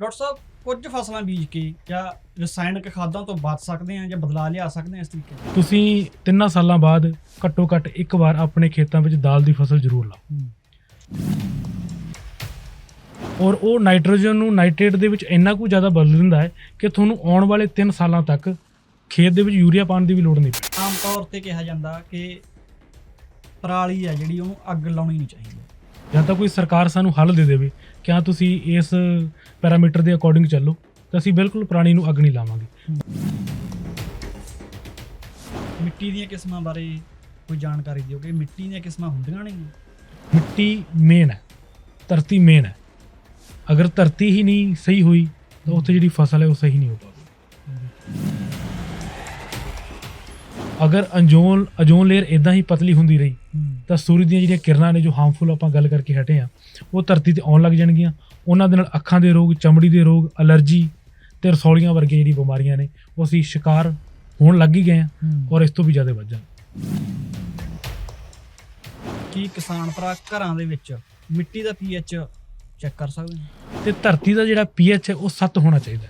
Doctor ਸਾਹਿਬ ਕੁਝ ਫਸਲਾਂ ਬੀਜ ਕੇ ਜਾਂ ਰਸਾਇਣਿਕ ਖਾਦਾਂ ਤੋਂ ਬਚ ਸਕਦੇ ਆ ਜਾਂ ਬਦਲਾ ਲਿਆ ਸਕਦੇ ਆ ਇਸ ਤਰੀਕੇ ਨਾਲ? ਤੁਸੀਂ ਤਿੰਨਾਂ ਸਾਲਾਂ ਬਾਅਦ ਘੱਟੋ ਘੱਟ ਇੱਕ ਵਾਰ ਆਪਣੇ ਖੇਤਾਂ ਵਿੱਚ ਦਾਲ ਦੀ ਫਸਲ ਜ਼ਰੂਰ ਲਾਓ। ਔਰ ਉਹ ਨਾਈਟ੍ਰੋਜਨ ਨੂੰ ਨਾਈਟ੍ਰੇਟ ਦੇ ਵਿੱਚ ਇੰਨਾ ਕੁ ਜ਼ਿਆਦਾ ਬਦਲ ਦਿੰਦਾ ਹੈ ਕਿ ਤੁਹਾਨੂੰ ਆਉਣ ਵਾਲੇ 3 ਸਾਲਾਂ ਤੱਕ ਖੇਤ ਦੇ ਵਿੱਚ ਯੂਰੀਆ ਪਾਉਣ ਦੀ ਵੀ ਲੋੜ ਨਹੀਂ ਪੈਂਦੀ। ਆਮ ਤੌਰ ਤੇ ਕਿਹਾ ਜਾਂਦਾ ਕਿ ਪਰਾਲੀ ਆ ਜਿਹੜੀ ਉਹਨੂੰ ਅੱਗ ਲਾਉਣੀ ਨਹੀਂ ਚਾਹੀਦੀ। ਜਾਂ ਤਾਂ ਕੋਈ ਸਰਕਾਰ ਸਾਨੂੰ ਹੱਲ ਦੇ ਦੇਵੇ ਕਿ ਹਾਂ ਤੁਸੀਂ ਇਸ ਪੈਰਾਮੀਟਰ ਦੇ ਅਕੋਰਡਿੰਗ ਚੱਲੋ ਤਾਂ ਅਸੀਂ ਬਿਲਕੁਲ ਪ੍ਰਾਣੀ ਨੂੰ ਅੱਗ ਨਹੀਂ ਲਾਵਾਂਗੇ। ਮਿੱਟੀ ਦੀਆਂ ਕਿਸਮਾਂ ਬਾਰੇ ਕੋਈ ਜਾਣਕਾਰੀ ਦਿਓ ਕਿ ਮਿੱਟੀ ਦੀਆਂ ਕਿਸਮਾਂ ਹੁੰਦੀਆਂ ਨੇ? ਮਿੱਟੀ ਮੇਨ ਹੈ ਧਰਤੀ ਮੇਨ ਹੈ। ਅਗਰ ਧਰਤੀ ਹੀ ਨਹੀਂ ਸਹੀ ਹੋਈ ਤਾਂ ਉੱਥੇ ਜਿਹੜੀ ਫਸਲ ਹੈ ਉਹ ਸਹੀ ਨਹੀਂ ਹੋ ਪਾਵੇਗੀ ਅਗਰ ਅਜੋਨ ਅਜੋਨ ਲੇਅਰ ਇਦਾਂ ਹੀ ਪਤਲੀ ਹੁੰਦੀ ਰਹੀ ਤਾਂ ਸੂਰਜ ਦੀਆਂ ਜਿਹੜੀਆਂ ਕਿਰਨਾਂ ਨੇ ਜੋ ਹਾਰਮਫੁਲ ਆਪਾਂ ਗੱਲ ਕਰਕੇ ਹਟੇ ਆ ਉਹ ਧਰਤੀ ਤੇ ਆਉਣ ਲੱਗ ਜਾਣਗੀਆਂ। ਉਹਨਾਂ ਦੇ ਨਾਲ ਅੱਖਾਂ ਦੇ ਰੋਗ ਚਮੜੀ ਦੇ ਰੋਗ ਅਲਰਜੀ ਤੇ ਰਸੌਲੀਆਂ ਵਰਗੇ ਜਿਹੜੀ ਬਿਮਾਰੀਆਂ ਨੇ ਉਹ ਅਸੀਂ ਸ਼ਿਕਾਰ ਹੋਣ ਲੱਗ ਹੀ ਗਏ ਆ ਔਰ ਇਸ ਤੋਂ ਵੀ ਜ਼ਿਆਦਾ ਵੱਧ ਜਾਣ। ਕੀ ਕਿਸਾਨ ਭਰਾ ਘਰਾਂ ਦੇ ਵਿੱਚ ਮਿੱਟੀ ਦਾ ਪੀਐਚ ਚੈੱਕ ਕਰ ਸਕਦੇ ਨੇ? ਤੇ ਧਰਤੀ ਦਾ ਜਿਹੜਾ ਪੀਐਚ ਹੈ ਉਹ 7 ਹੋਣਾ ਚਾਹੀਦਾ।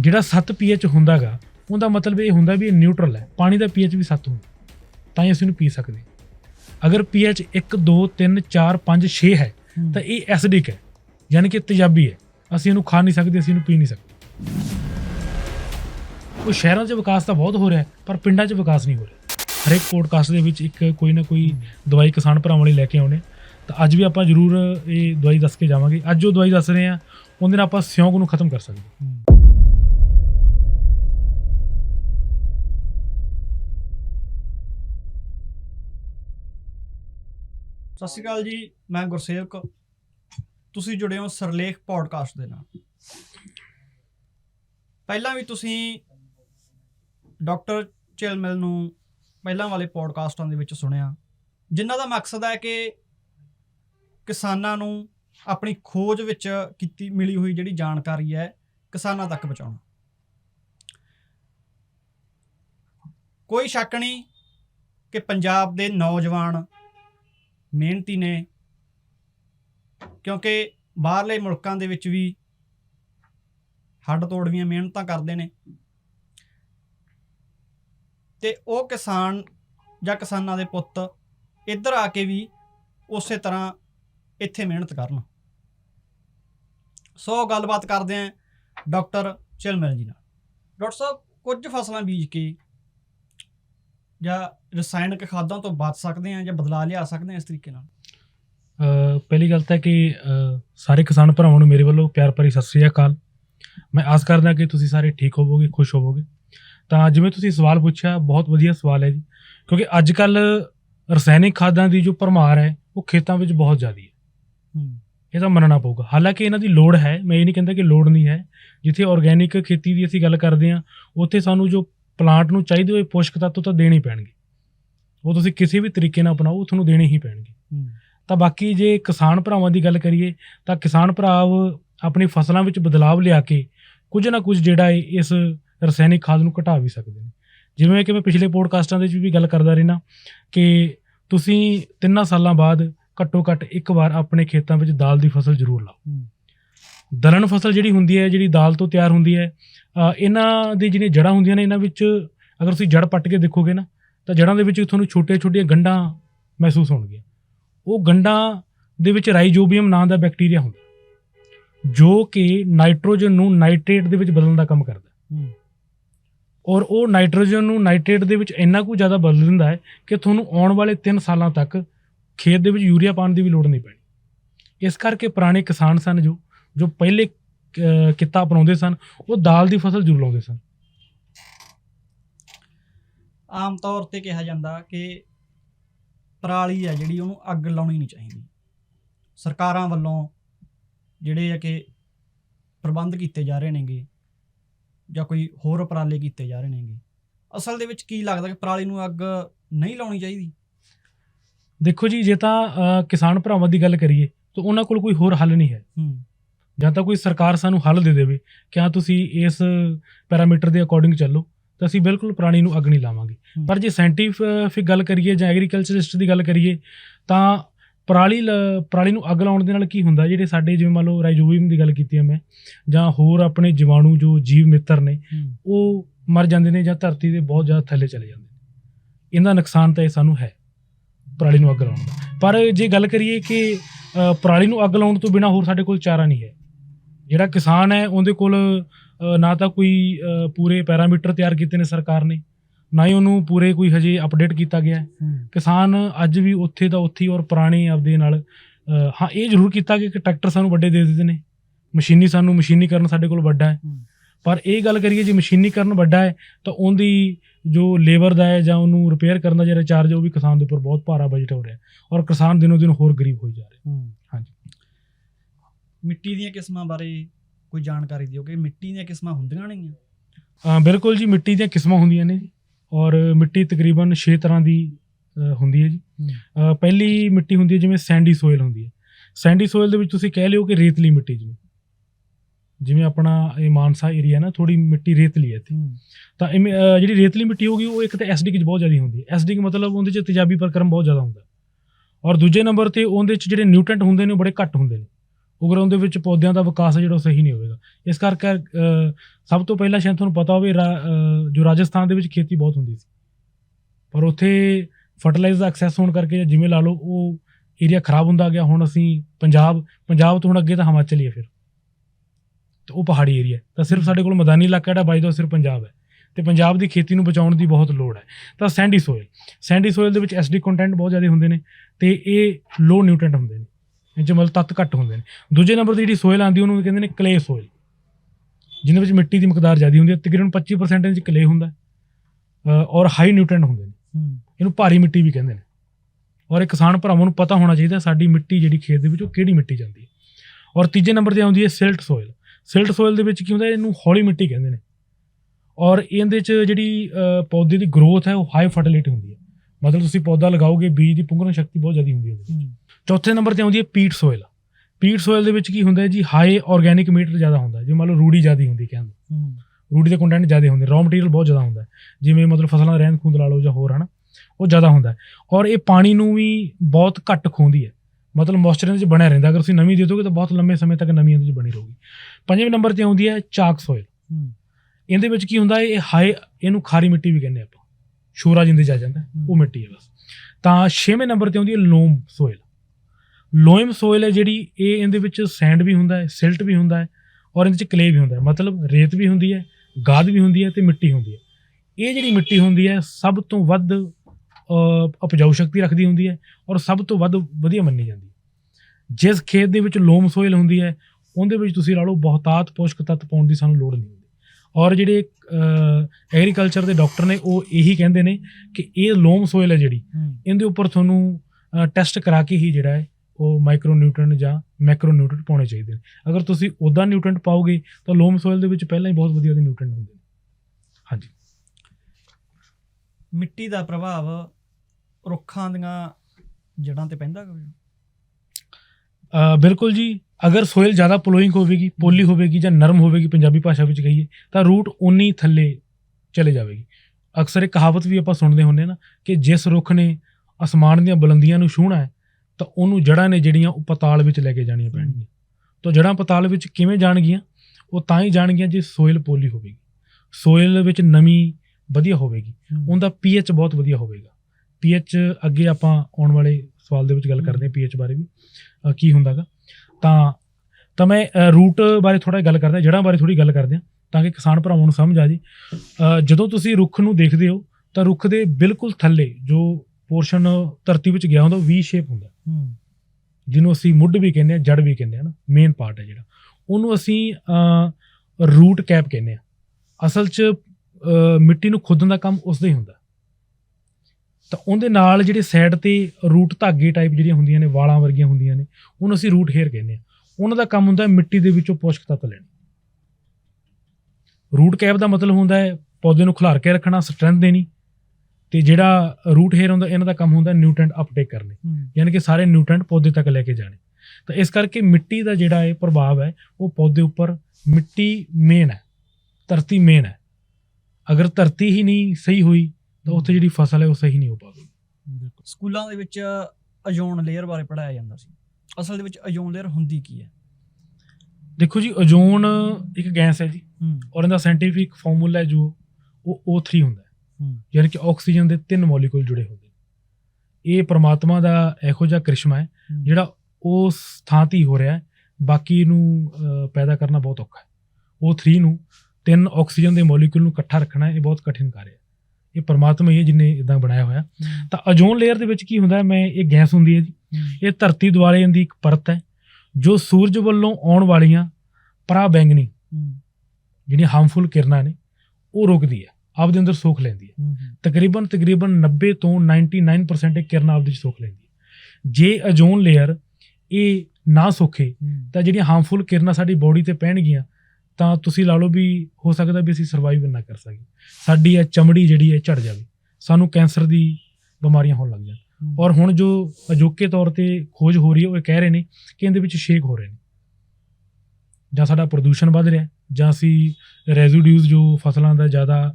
ਜਿਹੜਾ 7 ਪੀਐਚ ਹੁੰਦਾਗਾ ਉਹਦਾ ਮਤਲਬ ਇਹ ਹੁੰਦਾ ਵੀ ਇਹ ਨਿਊਟਰਲ ਹੈ। ਪਾਣੀ ਦਾ ਪੀਐਚ ਵੀ 7 ਹੁੰਦਾ। ਤਾਂ ਹੀ ਅਸੀਂ ਇਹਨੂੰ ਪੀ ਸਕਦੇ। ਅਗਰ ਪੀਐਚ 1 2 3 4 5 6 ਹੈ ਤਾਂ ਇਹ ਐਸਿਡਿਕ ਹੈ ਯਾਨੀ ਕਿ ਤੇਜ਼ਾਬੀ ਹੈ। ਅਸੀਂ ਇਹਨੂੰ ਖਾ ਨਹੀਂ ਸਕਦੇ ਅਸੀਂ ਇਹਨੂੰ ਪੀ ਨਹੀਂ ਸਕਦੇ। ਉਹ ਸ਼ਹਿਰਾਂ 'ਚ ਵਿਕਾਸ ਤਾਂ ਬਹੁਤ ਹੋ ਰਿਹਾ ਪਰ ਪਿੰਡਾਂ 'ਚ ਵਿਕਾਸ ਨਹੀਂ ਹੋ ਰਿਹਾ। ਹਰੇਕ ਪੋਡਕਾਸਟ ਦੇ ਵਿੱਚ ਇੱਕ ਕੋਈ ਨਾ ਕੋਈ ਦਵਾਈ ਕਿਸਾਨ ਭਰਾਵਾਂ ਲਈ ਲੈ ਕੇ ਆਉਣੇ। ਤਾਂ ਅੱਜ ਵੀ ਆਪਾਂ ਜ਼ਰੂਰ ਇਹ ਦਵਾਈ ਦੱਸ ਕੇ ਜਾਵਾਂਗੇ। ਅੱਜ ਜੋ ਦਵਾਈ ਦੱਸ ਰਹੇ ਆ ਉਹਦੇ ਨਾਲ ਆਪਾਂ ਸਿਉਂਕ ਨੂੰ ਖਤਮ ਕਰ ਸਕਦੇ ਹਾਂ। ਸਤਿ ਸ਼੍ਰੀ ਅਕਾਲ ਜੀ, ਮੈਂ ਗੁਰਸੇਵਕ ਤੁਸੀਂ ਜੁੜੇ ਹੋ ਸਰਲੇਖ ਪੋਡਕਾਸਟ ਦੇ ਨਾਲ। ਪਹਿਲਾਂ ਵੀ ਤੁਸੀਂ ਡਾਕਟਰ ਚਿਲਮਿਲ ਨੂੰ ਪਹਿਲਾਂ ਵਾਲੇ ਪੋਡਕਾਸਟਾਂ ਦੇ ਵਿੱਚ ਸੁਣਿਆ, ਜਿਨ੍ਹਾਂ ਦਾ ਮਕਸਦ ਹੈ ਕਿ ਕਿਸਾਨਾਂ ਨੂੰ ਆਪਣੀ ਖੋਜ ਵਿੱਚ ਕੀਤੀ, ਮਿਲੀ ਹੋਈ ਜਿਹੜੀ ਜਾਣਕਾਰੀ ਹੈ, ਕਿਸਾਨਾਂ ਤੱਕ ਪਹੁੰਚਾਉਣਾ। ਕੋਈ ਸ਼ੱਕ ਨਹੀਂ ਕਿ ਪੰਜਾਬ ਦੇ ਨੌਜਵਾਨ ਮਿਹਨਤੀ ਨੇ, ਕਿਉਂਕਿ ਬਾਹਰਲੇ ਮੁਲਕਾਂ ਦੇ ਵਿੱਚ ਵੀ ਹੱਡ ਤੋੜਵੀਆਂ ਮਿਹਨਤਾਂ ਕਰਦੇ ਨੇ। ਤੇ ਉਹ ਕਿਸਾਨ ਜਾਂ ਕਿਸਾਨਾਂ ਦੇ ਪੁੱਤ ਇੱਧਰ ਆ ਕੇ ਵੀ ਉਸੇ ਤਰ੍ਹਾਂ ਇੱਥੇ ਮਿਹਨਤ ਕਰਨ। ਸੋ ਗੱਲਬਾਤ ਕਰਦੇ ਆਂ ਡਾਕਟਰ ਚਿਲਮਿਲ ਜੀ ਨਾਲ। ਡਾਕਟਰ ਸਾਹਿਬ, ਕੁਝ ਫਸਲਾਂ ਬੀਜ ਕੇ ਜਾਂ ਰਸਾਇਣਿਕ ਖਾਦਾਂ ਤੋਂ ਬਚ ਸਕਦੇ ਆ ਜਾਂ ਬਦਲਾ ਲਿਆ ਸਕਦੇ ਆ ਇਸ ਤਰੀਕੇ ਨਾਲ? ਪਹਿਲੀ ਗੱਲ ਤਾਂ ਕਿ ਸਾਰੇ ਕਿਸਾਨ ਭਰਾਵਾਂ ਨੂੰ ਮੇਰੇ ਵੱਲੋਂ ਪਿਆਰ ਭਰੀ ਸਤਿ ਸ੍ਰੀ ਅਕਾਲ। ਮੈਂ ਆਸ ਕਰਦਾ ਕਿ ਤੁਸੀਂ ਸਾਰੇ ਠੀਕ ਹੋਵੋਗੇ ਖੁਸ਼ ਹੋਵੋਗੇ। ਤਾਂ ਜਿਵੇਂ ਤੁਸੀਂ ਸਵਾਲ ਪੁੱਛਿਆ ਬਹੁਤ ਵਧੀਆ ਸਵਾਲ ਹੈ ਜੀ। ਕਿਉਂਕਿ ਅੱਜ ਕੱਲ ਰਸਾਇਣਿਕ ਖਾਦਾਂ ਦੀ ਜੋ ਭਰਮਾਰ ਹੈ ਉਹ ਖੇਤਾਂ ਵਿੱਚ ਬਹੁਤ ਜ਼ਿਆਦੀ ਹੈ। ਹੂੰ। ਇਹ ਤਾਂ ਮੰਨਣਾ ਪਊਗਾ। ਹਾਲਾਂਕਿ ਇਹਨਾਂ ਦੀ ਲੋੜ ਹੈ ਮੈਂ ਇਹ ਨਹੀਂ ਕਹਿੰਦਾ ਕਿ ਲੋੜ ਨਹੀਂ ਹੈ। ਜਿੱਥੇ ਆਰਗੇਨਿਕ ਖੇਤੀ ਦੀ ਅਸੀਂ ਗੱਲ ਕਰਦੇ ਹਾਂ ਉੱਥੇ ਸਾਨੂੰ ਜੋ ਪਲਾਂਟ ਨੂੰ ਚਾਹੀਦੇ ਹੋਏ ਪੋਸ਼ਕ ਤੱਤ ਤਾਂ ਦੇਣੇ ਪੈਣਗੇ। ਉਹ ਤੁਸੀਂ ਕਿਸੇ ਵੀ ਤਰੀਕੇ ਨਾਲ ਅਪਣਾਓ ਤੁਹਾਨੂੰ ਦੇਣੇ ਹੀ ਪੈਣਗੇ। ਤਾਂ ਬਾਕੀ ਜੇ ਕਿਸਾਨ ਭਰਾਵਾਂ ਦੀ ਗੱਲ ਕਰੀਏ ਤਾਂ ਕਿਸਾਨ ਭਰਾ ਆਪਣੀ ਫਸਲਾਂ ਵਿੱਚ ਬਦਲਾਵ ਲਿਆ ਕੇ ਕੁਝ ਨਾ ਕੁਝ ਜਿਹੜਾ ਹੈ ਇਸ ਰਸਾਇਣਿਕ ਖਾਦ ਨੂੰ ਘਟਾ ਵੀ ਸਕਦੇ ਨੇ। ਜਿਵੇਂ ਕਿ ਮੈਂ ਪਿਛਲੇ ਪੋਡਕਾਸਟਾਂ ਦੇ ਵਿੱਚ ਵੀ ਗੱਲ ਕਰਦਾ ਰਹਿਣਾ ਕਿ ਤੁਸੀਂ ਤਿੰਨਾਂ ਸਾਲਾਂ ਬਾਅਦ ਘੱਟੋ ਘੱਟ ਇੱਕ ਵਾਰ ਆਪਣੇ ਖੇਤਾਂ ਵਿੱਚ ਦਾਲ ਦੀ ਫਸਲ ਜ਼ਰੂਰ ਲਾਓ। ਹੂੰ। ਦਲਨ ਫਸਲ ਜਿਹੜੀ ਹੁੰਦੀ ਹੈ ਜਿਹੜੀ ਦਾਲ ਤੋਂ ਤਿਆਰ ਹੁੰਦੀ ਹੈ ਇਹਨਾਂ ਦੀ ਜਿਹੜੀਆਂ ਜੜ੍ਹਾਂ ਹੁੰਦੀਆਂ ਨੇ ਇਹਨਾਂ ਵਿੱਚ ਅਗਰ ਤੁਸੀਂ ਜੜ ਪੱਟ ਕੇ ਦੇਖੋਗੇ ਨਾ ਤਾਂ ਜੜ੍ਹਾਂ ਦੇ ਵਿੱਚ ਤੁਹਾਨੂੰ ਛੋਟੀਆਂ-ਛੋਟੀਆਂ ਗੰਢਾਂ ਮਹਿਸੂਸ ਹੋਣਗੀਆਂ। ਉਹ ਗੰਢਾਂ ਦੇ ਵਿੱਚ ਰਾਈਜੋਬੀਅਮ ਨਾਂ ਦਾ ਬੈਕਟੀਰੀਆ ਹੁੰਦਾ ਜੋ ਕਿ ਨਾਈਟ੍ਰੋਜਨ ਨੂੰ ਨਾਈਟ੍ਰੇਟ ਦੇ ਵਿੱਚ ਬਦਲਣ ਦਾ ਕੰਮ ਕਰਦਾ। ਹੂੰ। ਔਰ ਉਹ ਨਾਈਟ੍ਰੋਜਨ ਨੂੰ ਨਾਈਟ੍ਰੇਟ ਦੇ ਵਿੱਚ ਇੰਨਾ ਕੁ ਜ਼ਿਆਦਾ ਬਦਲ ਦਿੰਦਾ ਹੈ ਕਿ ਤੁਹਾਨੂੰ ਆਉਣ ਵਾਲੇ 3 ਸਾਲਾਂ ਤੱਕ ਖੇਤ ਦੇ ਵਿੱਚ ਯੂਰੀਆ ਪਾਉਣ ਦੀ ਵੀ ਲੋੜ ਨਹੀਂ ਪੈਣੀ। ਇਸ ਕਰਕੇ ਪੁਰਾਣੇ ਕਿਸਾਨ ਸਨ ਜੋ ਜੋ ਪਹਿਲੇ ਕਿੱਤਾ ਅਪਣਾਉਂਦੇ ਸਨ ਉਹ ਦਾਲ ਦੀ ਫਸਲ ਜ਼ਰੂਰ ਲਾਉਂਦੇ ਸਨ। ਆਮ ਤੌਰ ਤੇ ਕਿਹਾ ਜਾਂਦਾ ਕਿ ਪਰਾਲੀ ਹੈ ਜਿਹੜੀ ਉਹਨੂੰ ਅੱਗ ਲਾਉਣੀ ਨਹੀਂ ਚਾਹੀਦੀ। ਸਰਕਾਰਾਂ ਵੱਲੋਂ ਜਿਹੜੇ ਆ ਕਿ ਪ੍ਰਬੰਧ ਕੀਤੇ ਜਾ ਰਹੇ ਨੇਗੇ ਜਾਂ ਕੋਈ ਹੋਰ ਉਪਰਾਲੇ ਕੀਤੇ ਜਾ ਰਹੇ ਨੇਗੇ ਅਸਲ ਦੇ ਵਿੱਚ ਕੀ ਲੱਗਦਾ ਕਿ ਪਰਾਲੀ ਨੂੰ ਅੱਗ ਨਹੀਂ ਲਾਉਣੀ ਚਾਹੀਦੀ? ਦੇਖੋ ਜੀ ਜੇ ਤਾਂ ਕਿਸਾਨ ਭਰਾਵਾਂ ਦੀ ਗੱਲ ਕਰੀਏ ਤਾਂ ਉਹਨਾਂ ਕੋਲ ਕੋਈ ਹੋਰ ਹੱਲ ਨਹੀਂ ਹੈ। ਹੂੰ। ਜਾਂ ਤਾਂ ਕੋਈ ਸਰਕਾਰ ਸਾਨੂੰ ਹੱਲ ਦੇ ਦੇਵੇ ਕਿ ਤੁਸੀਂ ਇਸ ਪੈਰਾਮੀਟਰ ਦੇ ਅਕੋਰਡਿੰਗ ਚੱਲੋ ਤਾਂ ਅਸੀਂ ਬਿਲਕੁਲ ਪ੍ਰਾਣੀ ਨੂੰ ਅੱਗ ਨਹੀਂ ਲਾਵਾਂਗੇ। ਪਰ ਜੇ ਸਾਇੰਟੀਫਿਕ ਗੱਲ ਕਰੀਏ ਜਾਂ ਐਗਰੀਕਲਚਰਿਸਟ ਦੀ ਗੱਲ ਕਰੀਏ ਤਾਂ ਪਰਾਲੀ ਪਰਾਲੀ ਨੂੰ ਅੱਗ ਲਾਉਣ ਦੇ ਨਾਲ ਕੀ ਹੁੰਦਾ? ਜਿਹੜੇ ਸਾਡੇ ਜਿਵੇਂ ਮੰਨ ਲਓ ਰਾਈਜੋਬੀਅਮ ਦੀ ਗੱਲ ਕੀਤੀ ਹੈ ਮੈਂ ਜਾਂ ਹੋਰ ਆਪਣੇ ਜੀਵਾਣੂ ਜੋ ਜੀਵ ਮਿੱਤਰ ਨੇ ਉਹ ਮਰ ਜਾਂਦੇ ਨੇ ਜਾਂ ਧਰਤੀ ਦੇ ਬਹੁਤ ਜ਼ਿਆਦਾ ਥੱਲੇ ਚਲੇ ਜਾਂਦੇ ਨੇ। ਇਹਦਾ ਨੁਕਸਾਨ ਤਾਂ ਇਹ ਸਾਨੂੰ ਹੈ ਪਰਾਲੀ ਨੂੰ ਅੱਗ ਲਾਉਣ ਦਾ। ਪਰ ਜੇ ਗੱਲ ਕਰੀਏ ਕਿ ਪਰਾਲੀ ਨੂੰ ਅੱਗ ਲਾਉਣ ਤੋਂ ਬਿਨਾ ਹੋਰ ਸਾਡੇ ਕੋਲ ਚਾਰਾ ਨਹੀਂ ਹੈ ਜਿਹੜਾ ਕਿਸਾਨ ਹੈ ਉਹਦੇ ਕੋਲ ਨਾ ਤਾਂ ਕੋਈ ਪੂਰੇ ਪੈਰਾਮੀਟਰ ਤਿਆਰ ਕੀਤੇ ਨੇ ਸਰਕਾਰ ਨੇ ਨਾ ਹੀ ਉਹਨੂੰ ਪੂਰੇ ਕੋਈ ਹਜੇ ਅਪਡੇਟ ਕੀਤਾ ਗਿਆ ਕਿਸਾਨ ਅੱਜ ਵੀ ਉੱਥੇ ਦਾ ਉੱਥੇ ਔਰ ਪੁਰਾਣੇ ਆਪਦੇ ਨਾਲ ਹਾਂ ਇਹ ਜ਼ਰੂਰ ਕੀਤਾ ਕਿ ਟਰੈਕਟਰ ਸਾਨੂੰ ਵੱਡੇ ਦੇ ਦਿੱਤੇ ਨੇ। ਮਸ਼ੀਨੀ ਸਾਨੂੰ ਮਸ਼ੀਨੀਕਰਨ ਸਾਡੇ ਕੋਲ ਵੱਡਾ ਹੈ। ਹੂੰ। ਪਰ ਇਹ ਗੱਲ ਕਰੀਏ ਜੇ ਮਸ਼ੀਨੀਕਰਨ ਵੱਡਾ ਹੈ ਤਾਂ ਉਹਦੀ ਜੋ ਲੇਬਰ ਦਾ ਹੈ ਜਾਂ ਉਹਨੂੰ ਰਿਪੇਅਰ ਕਰਨ ਦਾ ਜਿਹੜਾ ਚਾਰਜ ਉਹ ਵੀ ਕਿਸਾਨ ਦੇ ਉੱਪਰ ਬਹੁਤ ਭਾਰਾ ਬਜਟ ਹੋ ਰਿਹਾ ਔਰ ਕਿਸਾਨ ਦਿਨੋਂ ਦਿਨ ਹੋਰ ਗਰੀਬ ਹੋਈ ਜਾ ਰਿਹਾ ਹਾਂਜੀ। ਮਿੱਟੀ ਦੀਆਂ ਕਿਸਮਾਂ ਬਾਰੇ ਕੋਈ ਜਾਣਕਾਰੀ ਦਿਓ ਕਿ ਮਿੱਟੀ ਦੀਆਂ ਕਿਸਮਾਂ ਹੁੰਦੀਆਂ ਨੇਗੀਆਂ? ਅ, ਬਿਲਕੁਲ ਜੀ ਮਿੱਟੀ ਦੀਆਂ ਕਿਸਮਾਂ ਹੁੰਦੀਆਂ ਨੇ ਜੀ। ਔਰ ਮਿੱਟੀ ਤਕਰੀਬਨ 6 ਤਰ੍ਹਾਂ ਦੀ ਹੁੰਦੀ ਹੈ ਜੀ। ਪਹਿਲੀ ਮਿੱਟੀ ਹੁੰਦੀ ਹੈ ਜਿਵੇਂ ਸੈਂਡੀ ਸੋਇਲ ਹੁੰਦੀ ਹੈ। ਸੈਂਡੀ ਸੋਇਲ ਦੇ ਵਿੱਚ ਤੁਸੀਂ ਕਹਿ ਲਿਓ ਕਿ ਰੇਤਲੀ ਮਿੱਟੀ ਜਿਵੇਂ। ਜਿਵੇਂ ਆਪਣਾ ਇਹ ਮਾਨਸਾ ਏਰੀਆ ਨਾ ਥੋੜੀ ਮਿੱਟੀ ਰੇਤਲੀ ਹੈ ਇੱਥੇ। ਤਾਂ ਜਿਹੜੀ ਰੇਤਲੀ ਮਿੱਟੀ ਹੋਗੀ ਉਹ ਇੱਕ ਤਾਂ ਐਸਡਿਕ 'ਚ ਬਹੁਤ ਜ਼ਿਆਦਾ ਹੁੰਦੀ ਹੈ। ਐਸਡਿਕ ਮਤਲਬ ਉਹਦੇ 'ਚ ਤੇਜ਼ਾਬੀ ਪ੍ਰਕਰਮ ਬਹੁਤ ਜ਼ਿਆਦਾ ਹੁੰਦਾ। ਔਰ ਦੂਜੇ ਨੰਬਰ ਤੇ ਉਹਦੇ 'ਚ ਜਿਹੜੇ ਨਿਊਟ੍ਰੈਂਟ ਹੁੰਦੇ ਨੇ ਉਹ ਬੜੇ ਘੱਟ ਹੁੰਦੇ ਨੇ। ਅਗਰ ਉਹਦੇ ਵਿੱਚ ਪੌਦਿਆਂ ਦਾ ਵਿਕਾਸ ਹੈ ਜਿਹੜਾ ਉਹ ਸਹੀ ਨਹੀਂ ਹੋਵੇਗਾ। ਇਸ ਕਰਕੇ ਸਭ ਤੋਂ ਪਹਿਲਾਂ ਸ਼ਾਇਦ ਤੁਹਾਨੂੰ ਪਤਾ ਹੋਵੇ, ਰਾ- ਜੋ ਰਾਜਸਥਾਨ ਦੇ ਵਿੱਚ ਖੇਤੀ ਬਹੁਤ ਹੁੰਦੀ ਸੀ। ਪਰ ਉੱਥੇ ਫਰਟੀਲਾਈਜ਼ਰ ਦਾ ਐਕਸੈਸ ਹੋਣ ਕਰਕੇ ਜਾਂ ਜਿਵੇਂ ਲਾ ਲਓ ਉਹ ਏਰੀਆ ਖਰਾਬ ਹੁੰਦਾ ਗਿਆ, ਹੁਣ ਅਸੀਂ ਪੰਜਾਬ ਪੰਜਾਬ ਤੋਂ ਹੁਣ ਅੱਗੇ ਤਾਂ ਹਿਮਾਚਲ ਹੀ ਹੈ ਫਿਰ। ਤੇ ਉਹ ਪਹਾੜੀ ਏਰੀਆ ਤਾਂ ਸਿਰਫ ਸਾਡੇ ਕੋਲ ਮੈਦਾਨੀ ਇਲਾਕਾ ਜਿਹੜਾ ਬਾਈ ਦਾ ਸਿਰਫ ਪੰਜਾਬ ਹੈ। ਤੇ ਪੰਜਾਬ ਦੀ ਖੇਤੀ ਨੂੰ ਬਚਾਉਣ ਦੀ ਬਹੁਤ ਲੋੜ ਹੈ। ਤਾਂ ਸੈਂਡੀ ਸੋਇਲ ਸੈਂਡੀ ਸੋਇਲ ਦੇ ਵਿੱਚ ਐਸਡੀ ਕੰਟੈਂਟ ਬਹੁਤ ਜ਼ਿਆਦਾ ਹੁੰਦੇ ਨੇ ਤੇ ਇਹ ਲੋ ਨਿਊਟ੍ਰੈਂਟ ਹੁੰਦੇ ਨੇ। 'ਚ ਮਤਲਬ ਤੱਤ ਘੱਟ ਹੁੰਦੇ ਨੇ। ਦੂਜੇ ਨੰਬਰ ਤੇ ਜਿਹੜੀ ਸੋਇਲ ਆਂਦੀ ਉਹਨੂੰ ਕਹਿੰਦੇ ਨੇ ਕਲੇ ਸੋਇਲ ਜਿਹਦੇ ਵਿੱਚ ਮਿੱਟੀ ਦੀ ਮਿਕਦਾਰ ਜ਼ਿਆਦਾ ਹੁੰਦੀ ਹੈ ਤਕਰੀਬਨ 25% ਵਿੱਚ ਕਲੇ ਹੁੰਦਾ ਔਰ ਹਾਈ ਨਿਊਟ੍ਰੈਂਟ ਹੁੰਦੇ ਨੇ। ਇਹਨੂੰ ਭਾਰੀ ਮਿੱਟੀ ਵੀ ਕਹਿੰਦੇ ਨੇ। ਔਰ ਇਹ ਕਿਸਾਨ ਭਰਾਵਾਂ ਨੂੰ ਪਤਾ ਹੋਣਾ ਚਾਹੀਦਾ ਸਾਡੀ ਮਿੱਟੀ ਜਿਹੜੀ ਖੇਤ ਦੇ ਵਿੱਚ ਉਹ ਕਿਹੜੀ ਮਿੱਟੀ ਜਾਂਦੀ ਹੈ। ਔਰ ਤੀਜੇ ਨੰਬਰ ਤੇ ਆਉਂਦੀ ਹੈ ਸਿਲਟ ਸੋਇਲ ਸਿਲਟ ਸੋਇਲ ਦੇ ਵਿੱਚ ਕੀ ਹੁੰਦਾ ਇਹਨੂੰ ਹੌਲੀ ਮਿੱਟੀ ਕਹਿੰਦੇ ਨੇ। ਔਰ ਇਹਦੇ ਚ ਜਿਹੜੀ ਪੌਦੇ ਦੀ ਗਰੋਥ ਹੈ ਉਹ ਹਾਈ ਫਰਟੀਲਿਟੀ ਹੁੰਦੀ ਹੈ। ਮਤਲਬ ਤੁਸੀਂ ਪੌਦਾ ਲਗਾਓਗੇ ਬੀਜ ਦੀ ਪੁੰਗਰਨ ਸ਼ਕਤੀ ਬਹੁਤ ਜ਼ਿਆਦਾ ਹੁੰਦੀ ਹੈ ਇਹਦੇ ਵਿੱਚ। ਚੌਥੇ ਨੰਬਰ ਤੇ ਆਉਂਦੀ ਹੈ ਪੀਟ ਸੋਇਲ। ਪੀਟ ਸੋਇਲ ਦੇ ਵਿੱਚ ਕੀ ਹੁੰਦਾ ਹੈ ਜੀ? ਹਾਈ ਆਰਗੈਨਿਕ ਮੀਟਰ ਜ਼ਿਆਦਾ ਹੁੰਦਾ ਹੈ। ਜੇ ਮੰਨ ਲਓ ਰੂੜੀ ਜ਼ਿਆਦਾ ਹੁੰਦੀ ਕਹਿੰਦੇ। ਰੂੜੀ ਦੇ ਕੰਟੈਂਟ ਜ਼ਿਆਦਾ ਹੁੰਦੇ ਰॉ ਮਟੀਰੀਅਲ ਬਹੁਤ ਜ਼ਿਆਦਾ ਹੁੰਦਾ ਜਿਵੇਂ ਮਤਲਬ ਫਸਲਾਂ ਦਾ ਰਹਿੰਦ ਖੂੰਦ ਲਾ ਲਓ ਜਾਂ ਹੋਰ ਹਨਾ ਉਹ ਜ਼ਿਆਦਾ ਹੁੰਦਾ ਹੈ। ਔਰ ਇਹ ਪਾਣੀ ਨੂੰ ਵੀ ਬਹੁਤ ਘੱਟ ਖੋਂਦੀ ਹੈ। ਮਤਲਬ ਮੋਇਸਚਰ ਇਹਦੇ ਵਿੱਚ ਬਣਿਆ ਰਹਿੰਦਾ। ਅਗਰ ਤੁਸੀਂ ਨਮੀ ਦੇ ਦੋਗੇ ਤਾਂ ਬਹੁਤ ਲੰਮੇ ਸਮੇਂ ਤੱਕ ਨਮੀ ਇਹਦੇ ਵਿੱਚ ਬਣੀ ਰਹੂਗੀ। ਪੰਜਵੇਂ ਨੰਬਰ ਤੇ ਆਉਂਦੀ ਹੈ ਚਾਕ ਸੋਇਲ। ਇਹਦੇ ਵਿੱਚ ਕੀ ਹੁੰਦਾ ਹੈ? ਇਹ ਹਾਈ ਇਹਨੂੰ ਖਾਰੀ ਮਿੱਟੀ ਵੀ ਕਹਿੰਦੇ ਆਪਾਂ। ਸ਼ੋਰਾ ਜਿੰਦੇ ਜਾ ਜਾਂਦਾ ਉਹ ਮਿੱਟੀ ਹੈ ਬਸ। ਤਾਂ ਛੇਵੇਂ ਨੰਬਰ ਤੇ ਆਉਂਦੀ ਹੈ ਲੋਮ ਸੋਇਲ। ਲੋਇਮ ਸੋਇਲ ਹੈ ਜਿਹੜੀ ਇਹ ਇਹਦੇ ਵਿੱਚ ਸੈਂਡ ਵੀ ਹੁੰਦਾ ਹੈ ਸਿਲਟ ਵੀ ਹੁੰਦਾ ਹੈ ਔਰ ਇਹਦੇ ਵਿੱਚ ਕਲੇ ਵੀ ਹੁੰਦਾ ਹੈ। ਮਤਲਬ ਰੇਤ ਵੀ ਹੁੰਦੀ ਹੈ ਗਾਦ ਵੀ ਹੁੰਦੀ ਹੈ ਤੇ ਮਿੱਟੀ ਹੁੰਦੀ ਹੈ। ਇਹ ਜਿਹੜੀ ਮਿੱਟੀ ਹੁੰਦੀ ਹੈ ਸਭ ਤੋਂ ਵੱਧ ਉਪਜਾਊ ਸ਼ਕਤੀ ਰੱਖਦੀ ਹੁੰਦੀ ਹੈ ਔਰ ਸਭ ਤੋਂ ਵੱਧ ਵਧੀਆ ਮੰਨੀ ਜਾਂਦੀ ਹੈ। ਜਿਸ ਖੇਤ ਦੇ ਵਿੱਚ ਲੋਮ ਸੋਇਲ ਹੁੰਦੀ ਹੈ ਉਹਦੇ ਵਿੱਚ ਤੁਸੀਂ ਲਾ ਲਓ ਬਹੁਤਾਤ ਪੋਸ਼ਕ ਤੱਤ ਪਾਉਣ ਦੀ ਸਾਨੂੰ ਲੋੜ ਨਹੀਂ ਹੁੰਦੀ। ਔਰ ਜਿਹੜੇ ਐਗਰੀਕਲਚਰ ਦੇ ਡਾਕਟਰ ਨੇ ਉਹ ਇਹੀ ਕਹਿੰਦੇ ਨੇ ਕਿ ਇਹ ਲੋਮ ਸੋਇਲ ਹੈ ਜਿਹੜੀ ਇਹਦੇ ਉੱਪਰ ਤੁਹਾਨੂੰ ਟੈਸਟ ਕਰਾ ਕੇ ਹੀ ਜਿਹੜਾ ਹੈ ਉਹ ਮਾਈਕਰੋ ਨਿਊਟ੍ਰੈਂਟ ਜਾਂ ਮੈਕਰੋ ਨਿਊਟ੍ਰੈਂਟ ਪਾਉਣੇ ਚਾਹੀਦੇ ਨੇ। ਅਗਰ ਤੁਸੀਂ ਉਦਾਂ ਨਿਊਟ੍ਰੈਂਟ ਪਾਓਗੇ ਤਾਂ ਲੋਮ ਸੋਇਲ ਦੇ ਵਿੱਚ ਪਹਿਲਾਂ ਹੀ ਬਹੁਤ ਵਧੀਆ ਦੇ ਨਿਊਟ੍ਰੈਂਟ ਹੁੰਦੇ ਨੇ। ਹਾਂਜੀ। ਮਿੱਟੀ ਦਾ ਪ੍ਰਭਾਵ ਰੁੱਖਾਂ ਦੀਆਂ ਜੜਾਂ ਤੇ ਪੈਂਦਾ ਅ, ਬਿਲਕੁਲ ਜੀ। ਅਗਰ ਸੋਇਲ ਜ਼ਿਆਦਾ ਪਲੋਇੰਗ ਹੋਵੇਗੀ ਪੋਲੀ ਹੋਵੇਗੀ ਜਾਂ ਨਰਮ ਹੋਵੇਗੀ ਪੰਜਾਬੀ ਭਾਸ਼ਾ ਵਿੱਚ ਕਹੀਏ ਤਾਂ ਰੂਟ ਉਨੀ ਥੱਲੇ ਚਲੇ ਜਾਵੇਗੀ। ਅਕਸਰ ਇਹ ਕਹਾਵਤ ਵੀ ਆਪਾਂ ਸੁਣਦੇ ਹੁੰਦੇ ਨਾ ਕਿ ਜਿਸ ਰੁੱਖ ਨੇ ਅਸਮਾਨ ਦੀਆਂ ਬੁਲੰਦੀਆਂ ਨੂੰ ਛੂਹਣਾ ਹੈ ਤਾਂ ਉਹਨੂੰ ਜੜਾਂ ਨੇ ਜਿਹੜੀਆਂ ਉਹ ਪਤਾਲ ਵਿੱਚ ਲੈ ਕੇ ਜਾਣੀਆਂ ਪੈਣਗੀਆਂ। ਤਾਂ ਜੜਾਂ ਪਤਾਲ ਵਿੱਚ ਕਿਵੇਂ ਜਾਣਗੀਆਂ? ਉਹ ਤਾਂ ਹੀ ਜਾਣਗੀਆਂ ਜੇ ਸੋਇਲ ਪੋਲੀ ਹੋਵੇਗੀ। ਸੋਇਲ ਵਿੱਚ ਨਮੀ ਵਧੀਆ ਹੋਵੇਗੀ। ਉਹਦਾ ਪੀਐਚ ਬਹੁਤ ਵਧੀਆ ਹੋਵੇਗਾ। ਪੀਐਚ ਅੱਗੇ ਆਪਾਂ ਆਉਣ ਵਾਲੇ ਸਵਾਲ ਦੇ ਵਿੱਚ ਗੱਲ ਕਰਦੇ ਹਾਂ ਪੀਐਚ ਬਾਰੇ ਵੀ। ਕੀ ਹੁੰਦਾਗਾ? ਤਾਂ ਤਾਂ ਮੈਂ ਰੂਟ ਬਾਰੇ ਥੋੜਾ ਗੱਲ ਕਰਦਾ ਜੜ੍ਹਾਂ ਬਾਰੇ ਥੋੜੀ ਗੱਲ ਕਰਦੇ ਹਾਂ ਤਾਂ ਕਿ ਕਿਸਾਨ ਭਰਾਵਾਂ ਨੂੰ ਸਮਝ ਆ ਜੇ। ਜਦੋਂ ਤੁਸੀਂ ਰੁੱਖ ਨੂੰ ਦੇਖਦੇ ਹੋ ਤਾਂ ਰੁੱਖ ਦੇ ਬਿਲਕੁਲ ਥੱਲੇ ਜੋ ਪੋਰਸ਼ਨ ਧਰਤੀ ਵਿੱਚ ਗਿਆ ਹੁੰਦਾ ਉਹ ਵੀ ਸ਼ੇਪ ਹੁੰਦਾ। ਜਿਹਨੂੰ ਅਸੀਂ ਮੁੱਢ ਵੀ ਕਹਿੰਦੇ ਆ ਜੜ ਵੀ ਕਹਿੰਦੇ ਆ ਨਾ ਮੇਨ ਪਾਰਟ ਹੈ ਜਿਹੜਾ। ਉਹਨੂੰ ਅਸੀਂ ਰੂਟ ਕੈਪ ਕਹਿੰਦੇ ਆ ਅਸਲ 'ਚ ਮਿੱਟੀ ਨੂੰ ਖੋਦਣ ਦਾ ਕੰਮ ਉਸ ਦਾ ਹੀ ਹੁੰਦਾ। ਤਾਂ ਉਹਦੇ ਨਾਲ ਜਿਹੜੇ ਸਾਈਡ ਤੇ ਰੂਟ ਧਾਗੇ ਟਾਈਪ ਜਿਹੜੀਆਂ ਹੁੰਦੀਆਂ ਨੇ, ਵਾਲਾਂ ਵਰਗੀਆਂ ਹੁੰਦੀਆਂ ਨੇ, ਉਹਨੂੰ ਅਸੀਂ ਰੂਟ ਹੇਅਰ ਕਹਿੰਦੇ ਆ ਉਹਨਾਂ ਦਾ ਕੰਮ ਹੁੰਦਾ ਮਿੱਟੀ ਦੇ ਵਿੱਚੋਂ ਪੋਸ਼ਕ ਤੱਤ ਲੈਣਾ। ਰੂਟ ਕੈਪ ਦਾ ਮਤਲਬ ਹੁੰਦਾ ਹੈ ਪੌਦੇ ਨੂੰ ਖਿਲਾਰ ਕੇ ਰੱਖਣਾ ਸਟਰੈਂਥ ਦੇਣੀ। ਤੇ ਜਿਹੜਾ ਰੂਟ ਹੇਅਰ ਹੁੰਦਾ ਇਹਨਾਂ ਦਾ ਕੰਮ ਹੁੰਦਾ ਨਿਊਟ੍ਰੈਂਟ ਅਪਟੇਕ ਕਰਨੇ। ਯਾਨੀ ਕਿ ਸਾਰੇ ਨਿਊਟ੍ਰੈਂਟ ਪੌਦੇ ਤੱਕ ਲੈ ਕੇ ਜਾਣੇ। ਤਾਂ ਇਸ ਕਰਕੇ ਮਿੱਟੀ ਦਾ ਜਿਹੜਾ ਇਹ ਪ੍ਰਭਾਵ ਹੈ ਉਹ ਪੌਦੇ ਉੱਪਰ ਮਿੱਟੀ ਮੇਨ ਹੈ ਧਰਤੀ ਮੇਨ ਹੈ। ਅਗਰ ਧਰਤੀ ਹੀ ਨਹੀਂ ਸਹੀ ਹੋਈ ਤਾਂ ਉੱਥੇ ਜਿਹੜੀ ਫਸਲ ਹੈ ਉਹ ਸਹੀ ਨਹੀਂ ਹੋ ਪਾਵੇਗੀ ਸਕੂਲਾਂ ਦੇ ਵਿੱਚ ਓਜ਼ੋਨ ਲੇਅਰ ਬਾਰੇ ਪੜਾਇਆ ਜਾਂਦਾ ਸੀ। ਅਸਲ ਦੇ ਵਿੱਚ ਓਜ਼ੋਨ ਲੇਅਰ ਹੁੰਦੀ ਕੀ ਹੈ? ਦੇਖੋ ਜੀ ਓਜ਼ੋਨ ਇੱਕ ਗੈਸ ਹੈ ਜੀ। ਔਰ ਇਹਦਾ ਸਾਇੰਟੀਫਿਕ ਫਾਰਮੂਲਾ ਹੈ ਜੋ ਉਹ O3 ਹੁੰਦਾ ਯਾਨੀ ਕਿ ਆਕਸੀਜਨ ਦੇ ਤਿੰਨ ਮੋਲੀਕੂਲ ਜੁੜੇ ਹੁੰਦੇ ਨੇ। ਇਹ ਪ੍ਰਮਾਤਮਾ ਦਾ ਇਹੋ ਜਿਹਾ ਕ੍ਰਿਸ਼ਮਾ ਹੈ ਜਿਹੜਾ ਉਸ ਥਾਂ ਤੇ ਹੀ ਹੋ ਰਿਹਾ ਹੈ। ਬਾਕੀ ਨੂੰ ਪੈਦਾ ਕਰਨਾ ਬਹੁਤ ਔਖਾ ਹੈ। O3 ਨੂੰ ਤਿੰਨ ਆਕਸੀਜਨ ਦੇ ਮੋਲੀਕੂਲ ਨੂੰ ਇਕੱਠਾ ਰੱਖਣਾ ਇਹ ਬਹੁਤ ਕਠਿਨ ਕਾਰਜ ਹੈ। ਇਹ ਪ੍ਰਮਾਤਮਾ ਹੀ ਹੈ ਜਿਨੇ ਇਦਾਂ ਬਣਾਇਆ ਹੋਇਆ। ਤਾਂ ਓਜ਼ੋਨ ਲੇਅਰ ਦੇ ਵਿੱਚ ਕੀ ਹੁੰਦਾ ਹੈ? ਮੈਂ ਇਹ ਗੈਸ ਹੁੰਦੀ ਹੈ ਜੀ। ਇਹ ਧਰਤੀ ਦੁਆਲੇ ਦੀ ਇੱਕ ਪਰਤ ਹੈ ਜੋ ਸੂਰਜ ਵੱਲੋਂ ਆਉਣ ਵਾਲੀਆਂ ਪਰਾਬੈਂਗਨੀ ਜਿਹੜੀਆਂ ਹਾਰਮਫੁਲ ਕਿਰਨਾਂ ਨੇ ਉਹ ਰੋਕਦੀ ਹੈ। ਆਪਦੇ ਅੰਦਰ ਸੋਖ ਲੈਂਦੀ ਹੈ। ਤਕਰੀਬਨ ਤਕਰੀਬਨ 90 ਤੋਂ 99% ਇਹ ਕਿਰਨਾਂ ਆਪਦੇ ਵਿੱਚ ਸੋਖ ਲੈਂਦੀ ਹੈ। ਜੇ ਓਜ਼ੋਨ ਲੇਅਰ ਇਹ ਨਾ ਸੋਖੇ ਤਾਂ ਜਿਹੜੀਆਂ ਹਾਰਮਫੁਲ ਕਿਰਨਾਂ ਸਾਡੀ ਬੋਡੀ ਤੇ ਪੈਣਗੀਆਂ ਤਾਂ ਤੁਸੀਂ ਲਾ ਲਓ ਵੀ ਹੋ ਸਕਦਾ ਵੀ ਅਸੀਂ ਸਰਵਾਈਵ ਨਾ ਕਰ ਸਕੀਏ। ਸਾਡੀ ਇਹ ਚਮੜੀ ਜਿਹੜੀ ਹੈ ਝੜ ਜਾਵੇ। ਸਾਨੂੰ ਕੈਂਸਰ ਦੀ ਬਿਮਾਰੀਆਂ ਹੋਣ ਲੱਗ ਜਾਣ। ਔਰ ਹੁਣ ਜੋ ਅਜੋਕੇ ਤੌਰ ਤੇ ਖੋਜ ਹੋ ਰਹੀ ਹੈ ਉਹ ਇਹ ਕਹਿ ਰਹੇ ਨੇ ਕਿ ਇਹਦੇ ਵਿੱਚ ਸ਼ੇਕ ਹੋ ਰਹੇ ਨੇ। ਜਾਂ ਸਾਡਾ ਪ੍ਰਦੂਸ਼ਣ ਵੱਧ ਰਿਹਾ ਜਾਂ ਅਸੀਂ ਰੈਜ਼ੀਡਿਊਜ਼ ਜੋ ਫਸਲਾਂ ਦਾ ਜ਼ਿਆਦਾ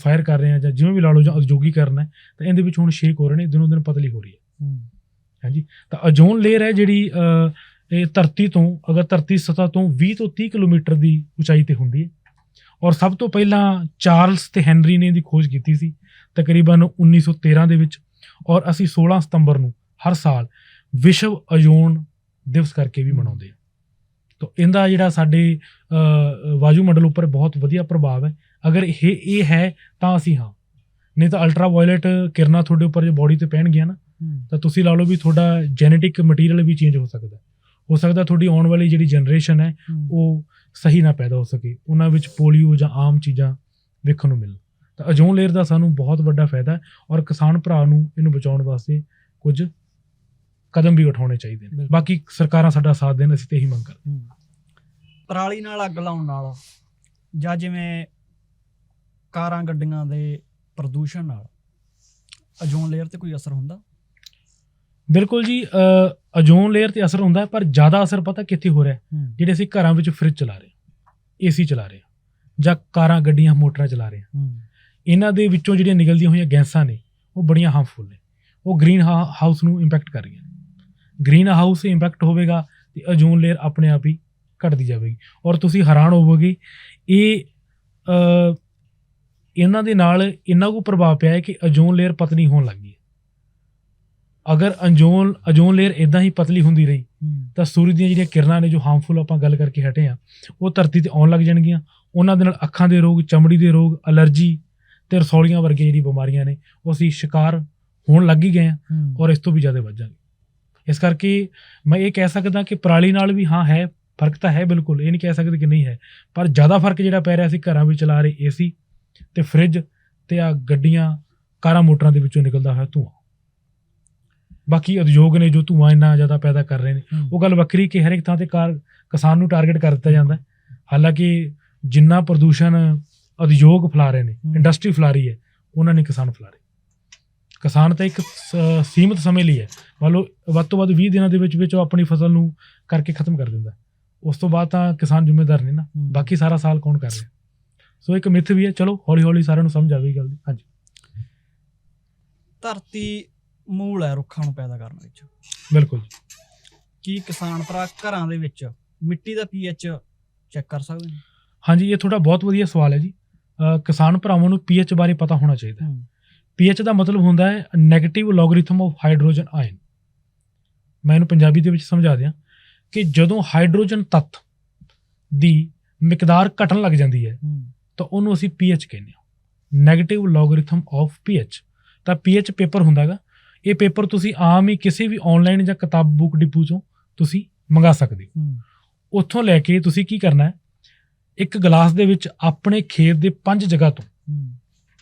ਫਾਇਰ ਕਰ ਰਹੇ ਹਾਂ ਜਾਂ ਜਿਵੇਂ ਵੀ ਲਾ ਲਓ ਜਾਂ ਉਦਯੋਗੀਕਰਨ ਹੈ ਤਾਂ ਇਹਦੇ ਵਿੱਚ ਹੁਣ ਸ਼ੇਕ ਹੋ ਰਹੇ ਨੇ ਦਿਨੋਂ ਦਿਨ ਪਤਲੀ ਹੋ ਰਹੀ ਹੈ। ਹਾਂਜੀ ਤਾਂ ਓਜ਼ੋਨ ਲੇਅਰ ਹੈ ਜਿਹੜੀ ਇਹ ਧਰਤੀ ਤੋਂ ਅਗਰ ਧਰਤੀ ਸਤਹ ਤੋਂ 20 ਤੋਂ 30 ਕਿਲੋਮੀਟਰ ਦੀ ਉਚਾਈ ਤੇ ਹੁੰਦੀ ਹੈ। ਔਰ ਸਭ ਤੋਂ ਪਹਿਲਾਂ ਚਾਰਲਸ ਤੇ ਹੈਨਰੀ ਨੇ ਇਹਦੀ ਖੋਜ ਕੀਤੀ ਸੀ ਤਕਰੀਬਨ 1913 ਦੇ ਵਿੱਚ। ਔਰ ਅਸੀਂ 16 ਸਤੰਬਰ ਨੂੰ ਹਰ ਸਾਲ ਵਿਸ਼ਵ ਓਜ਼ੋਨ ਦਿਵਸ ਕਰਕੇ ਵੀ ਮਨਾਉਂਦੇ ਹਾਂ। ਤਾਂ ਇਹਦਾ ਜਿਹੜਾ ਸਾਡੇ ਵਾਯੂਮੰਡਲ ਉੱਪਰ ਬਹੁਤ ਵਧੀਆ ਪ੍ਰਭਾਵ ਹੈ ਅਗਰ ਇਹ ਇਹ ਹੈ ਤਾਂ ਅਸੀਂ ਹਾਂ। ਨਹੀਂ ਤਾਂ ਅਲਟਰਾ ਵਾਇਲਟ ਕਿਰਨਾਂ ਤੁਹਾਡੇ ਉੱਪਰ ਜੇ ਬਾਡੀ ਤੇ ਪੈਣਗੀਆਂ ਨਾ ਤਾਂ ਤੁਸੀਂ ਲਾ ਲਓ ਵੀ ਤੁਹਾਡਾ ਜੈਨੇਟਿਕ ਮਟੀਰੀਅਲ ਵੀ ਚੇਂਜ ਹੋ ਸਕਦਾ। ਹੈ। ਹੋ ਸਕਦਾ ਤੁਹਾਡੀ ਆਉਣ ਵਾਲੀ ਜਿਹੜੀ ਜਨਰੇਸ਼ਨ ਹੈ ਉਹ ਸਹੀ ਨਾ ਪੈਦਾ ਹੋ ਸਕੇ। ਉਹਨਾਂ ਵਿੱਚ ਪੋਲੀਓ ਜਾਂ ਆਮ ਚੀਜ਼ਾਂ ਵੇਖਣ ਨੂੰ ਮਿਲਣ। ਤਾਂ ਓਜ਼ੋਨ ਲੇਅਰ ਦਾ ਸਾਨੂੰ ਬਹੁਤ ਵੱਡਾ ਫਾਇਦਾ ਹੈ ਔਰ ਕਿਸਾਨ ਭਰਾ ਨੂੰ ਇਹਨੂੰ ਬਚਾਉਣ ਵਾਸਤੇ ਕੁਝ ਕਦਮ ਵੀ ਉਠਾਉਣੇ ਚਾਹੀਦੇ ਨੇ। ਬਾਕੀ ਸਰਕਾਰਾਂ ਸਾਡਾ ਸਾਥ ਦੇਣ ਅਸੀਂ ਤੇ ਇਹੀ ਮੰਗ ਕਰਦੇ ਪਰਾਲੀ ਨਾਲ ਅੱਗ ਲਾਉਣ ਨਾਲ ਜਾਂ ਜਿਵੇਂ ਕਾਰਾਂ ਗੱਡੀਆਂ ਦੇ ਪ੍ਰਦੂਸ਼ਣ ਨਾਲ ਓਜ਼ੋਨ ਲੇਅਰ ਤੇ ਕੋਈ ਅਸਰ ਹੁੰਦਾ? ਬਿਲਕੁਲ ਜੀ ਅ, ਓਜ਼ੋਨ ਲੇਅਰ ਤੇ ਅਸਰ ਹੁੰਦਾ ਪਰ ਜ਼ਿਆਦਾ ਅਸਰ ਪਤਾ ਕਿੱਥੇ ਹੋ ਰਿਹਾ? ਜਿਹੜੇ ਅਸੀਂ ਘਰਾਂ ਵਿੱਚ ਫ੍ਰਿਜ ਚਲਾ ਰਹੇ ਹਾਂ ਏਸੀ ਚਲਾ ਰਹੇ ਹਾਂ ਜਾਂ ਕਾਰਾਂ ਗੱਡੀਆਂ ਮੋਟਰਾਂ ਚਲਾ ਰਹੇ ਹਾਂ। ਇਹਨਾਂ ਦੇ ਵਿੱਚੋਂ ਜਿਹੜੀਆਂ ਨਿਕਲਦੀਆਂ ਹੋਈਆਂ ਗੈਸਾਂ ਨੇ ਉਹ ਬੜੀਆਂ ਹਾਰਮਫੁਲ ਨੇ। ਉਹ ਗ੍ਰੀਨ ਹਾਊਸ ਨੂੰ ਇੰਪੈਕਟ ਕਰ ਰਹੀਆਂ ਨੇ। ਗ੍ਰੀਨ ਹਾਊਸ ਇੰਪੈਕਟ ਹੋਵੇਗਾ ਤੇ ਓਜ਼ੋਨ ਲੇਅਰ ਆਪਣੇ ਆਪ ਹੀ ਘਟਦੀ ਜਾਵੇਗੀ। ਔਰ ਤੁਸੀਂ ਹੈਰਾਨ ਹੋਵੋਗੇ ਇਹ ਇਹਨਾਂ ਦੇ ਨਾਲ ਇੰਨਾ ਕੁ ਪ੍ਰਭਾਵ ਪਿਆ ਹੈ ਕਿ ਓਜ਼ੋਨ ਲੇਅਰ ਪਤਲੀ ਹੋਣ ਲੱਗੀ ਹੈ। ਅਗਰ ਓਜ਼ੋਨ ਓਜ਼ੋਨ ਲੇਅਰ ਇਦਾਂ ਹੀ ਪਤਲੀ ਹੁੰਦੀ ਰਹੀ ਤਾਂ ਸੂਰਜ ਦੀਆਂ ਜਿਹੜੀਆਂ ਕਿਰਨਾਂ ਨੇ ਜੋ ਹਾਰਮਫੁਲ ਆਪਾਂ ਗੱਲ ਕਰਕੇ ਹਟੇ ਆ ਉਹ ਧਰਤੀ ਤੇ ਆਉਣ ਲੱਗ ਜਾਣਗੀਆਂ। ਉਹਨਾਂ ਦੇ ਨਾਲ ਅੱਖਾਂ ਦੇ ਰੋਗ ਚਮੜੀ ਦੇ ਰੋਗ ਅਲਰਜੀ ਤੇ ਰਸੌਲੀਆਂ ਵਰਗੇ ਜਿਹੜੀ ਬਿਮਾਰੀਆਂ ਨੇ ਉਹ ਅਸੀਂ ਸ਼ਿਕਾਰ ਹੋਣ ਲੱਗ ਹੀ ਗਏ ਆ ਔਰ ਇਸ ਤੋਂ ਵੀ ਜ਼ਿਆਦਾ ਵੱਧ ਜਾਣਗੇ। ਇਸ ਕਰਕੇ ਮੈਂ ਇਹ ਕਹਿ ਸਕਦਾ ਕਿ ਪਰਾਲੀ ਨਾਲ ਵੀ ਹਾਂ ਹੈ ਫ਼ਰਕ ਤਾਂ ਹੈ ਬਿਲਕੁਲ ਇਹ ਨਹੀਂ ਕਹਿ ਸਕਦੇ ਕਿ ਨਹੀਂ ਹੈ ਪਰ ਜ਼ਿਆਦਾ ਫ਼ਰਕ ਜਿਹੜਾ ਪੈ ਰਿਹਾ ਸੀ ਘਰਾਂ ਵਿੱਚ ਚਲਾ ਰਹੇ ਏਸੀ ਤੇ ਫ੍ਰਿਜ ਤੇ ਆ ਗੱਡੀਆਂ ਕਾਰਾਂ ਮੋਟਰਾਂ ਦੇ ਵਿੱਚੋਂ ਨਿਕਲਦਾ ਹੋਇਆ ਧੂਆਂ। ਬਾਕੀ ਉਦਯੋਗ ਨੇ ਜੋ ਧੂਆਂ ਇੰਨਾ ਜ਼ਿਆਦਾ ਪੈਦਾ ਕਰ ਰਹੇ ਨੇ ਉਹ ਗੱਲ ਵੱਖਰੀ ਕਿ ਹਰ ਇੱਕ ਥਾਂ ਤੇ ਕਾਰ ਕਿਸਾਨ ਨੂੰ ਟਾਰਗੇਟ ਕਰ ਦਿੱਤਾ ਜਾਂਦਾ। ਹਾਲਾਂਕਿ ਜਿੰਨਾ ਪ੍ਰਦੂਸ਼ਣ ਉਦਯੋਗ ਫੈਲਾ ਰਹੇ ਨੇ। ਇੰਡਸਟਰੀ ਫੈਲਾ ਰਹੀ ਹੈ ਉਹਨਾਂ ਨੇ ਕਿਸਾਨ ਫੈਲਾ ਰਹੇ। ਕਿਸਾਨ ਤਾਂ ਇੱਕ ਸੀਮਿਤ ਸਮੇਂ ਲਈ ਹੈ। ਮੰਨ ਲਓ ਵੱਧ ਤੋਂ ਵੱਧ 20 ਦਿਨਾਂ ਦੇ ਵਿੱਚ ਵਿੱਚ ਉਹ ਆਪਣੀ ਫਸਲ ਨੂੰ ਕਰਕੇ ਖਤਮ ਕਰ ਦਿੰਦਾ। ਉਸ ਤੋਂ ਬਾਅਦ ਤਾਂ ਕਿਸਾਨ ਜ਼ਿੰਮੇਦਾਰ ਨਹੀਂ ਨਾ। ਬਾਕੀ ਸਾਰਾ ਸਾਲ ਕੌਣ ਕਰ ਰਿਹਾ? ਸੋ ਇੱਕ ਮਿੱਥ ਵੀ ਹੈ ਚਲੋ ਹੌਲੀ ਹੌਲੀ ਸਾਰਿਆਂ ਨੂੰ ਸਮਝ ਆਵੇਗੀ ਗੱਲ ਦੀ। ਹਾਂਜੀ। ਧਰਤੀ ਮੂਲ ਹੈ ਰੁੱਖਾਂ ਨੂੰ ਪੈਦਾ ਕਰਨ ਵਿੱਚ। ਬਿਲਕੁਲ ਜੀ। ਕੀ ਕਿਸਾਨ ਭਰਾ ਘਰਾਂ ਦੇ ਵਿੱਚ ਮਿੱਟੀ ਦਾ ਪੀਐਚ ਚੈੱਕ ਕਰ ਸਕਦੇ ਨੇ? ਹਾਂਜੀ ਇਹ ਤੁਹਾਡਾ ਬਹੁਤ ਵਧੀਆ ਸਵਾਲ ਹੈ ਜੀ। ਕਿਸਾਨ ਭਰਾਵਾਂ ਨੂੰ ਪੀਐਚ ਬਾਰੇ ਪਤਾ ਹੋਣਾ ਚਾਹੀਦਾ ਹੈ। ਪੀਐਚ ਦਾ ਮਤਲਬ ਹੁੰਦਾ ਹੈ negative logarithm of hydrogen ion ਮੈਂ ਇਹਨੂੰ ਪੰਜਾਬੀ ਦੇ ਵਿੱਚ ਸਮਝਾ ਦਿਆਂ ਕਿ ਜਦੋਂ ਹਾਈਡਰੋਜਨ ਤੱਤ ਦੀ ਮਿਕਦਾਰ ਘਟਣ ਲੱਗ ਜਾਂਦੀ ਹੈ। ਤਾਂ ਉਹਨੂੰ ਅਸੀਂ ਪੀਐਚ ਕਹਿੰਦੇ ਹਾਂ। 네ਗੇਟਿਵ ਲੋਗਰਿਥਮ ਆਫ ਪੀਐਚ ਤਾਂ ਪੀਐਚ ਪੇਪਰ ਹੁੰਦਾਗਾ। ਇਹ ਪੇਪਰ ਤੁਸੀਂ ਆਮ ਹੀ ਕਿਸੇ ਵੀ ਆਨਲਾਈਨ ਜਾਂ ਕਿਤਾਬ ਬੁੱਕ ਡਿਪੂ ਚੋਂ ਤੁਸੀਂ ਮੰਗਾ ਸਕਦੇ ਹੋ। ਉੱਥੋਂ ਲੈ ਕੇ ਤੁਸੀਂ ਕੀ ਕਰਨਾ ਹੈ? ਇੱਕ ਗਲਾਸ ਦੇ ਵਿੱਚ ਆਪਣੇ ਖੇਤ ਦੇ ਪੰਜ ਜਗ੍ਹਾ ਤੋਂ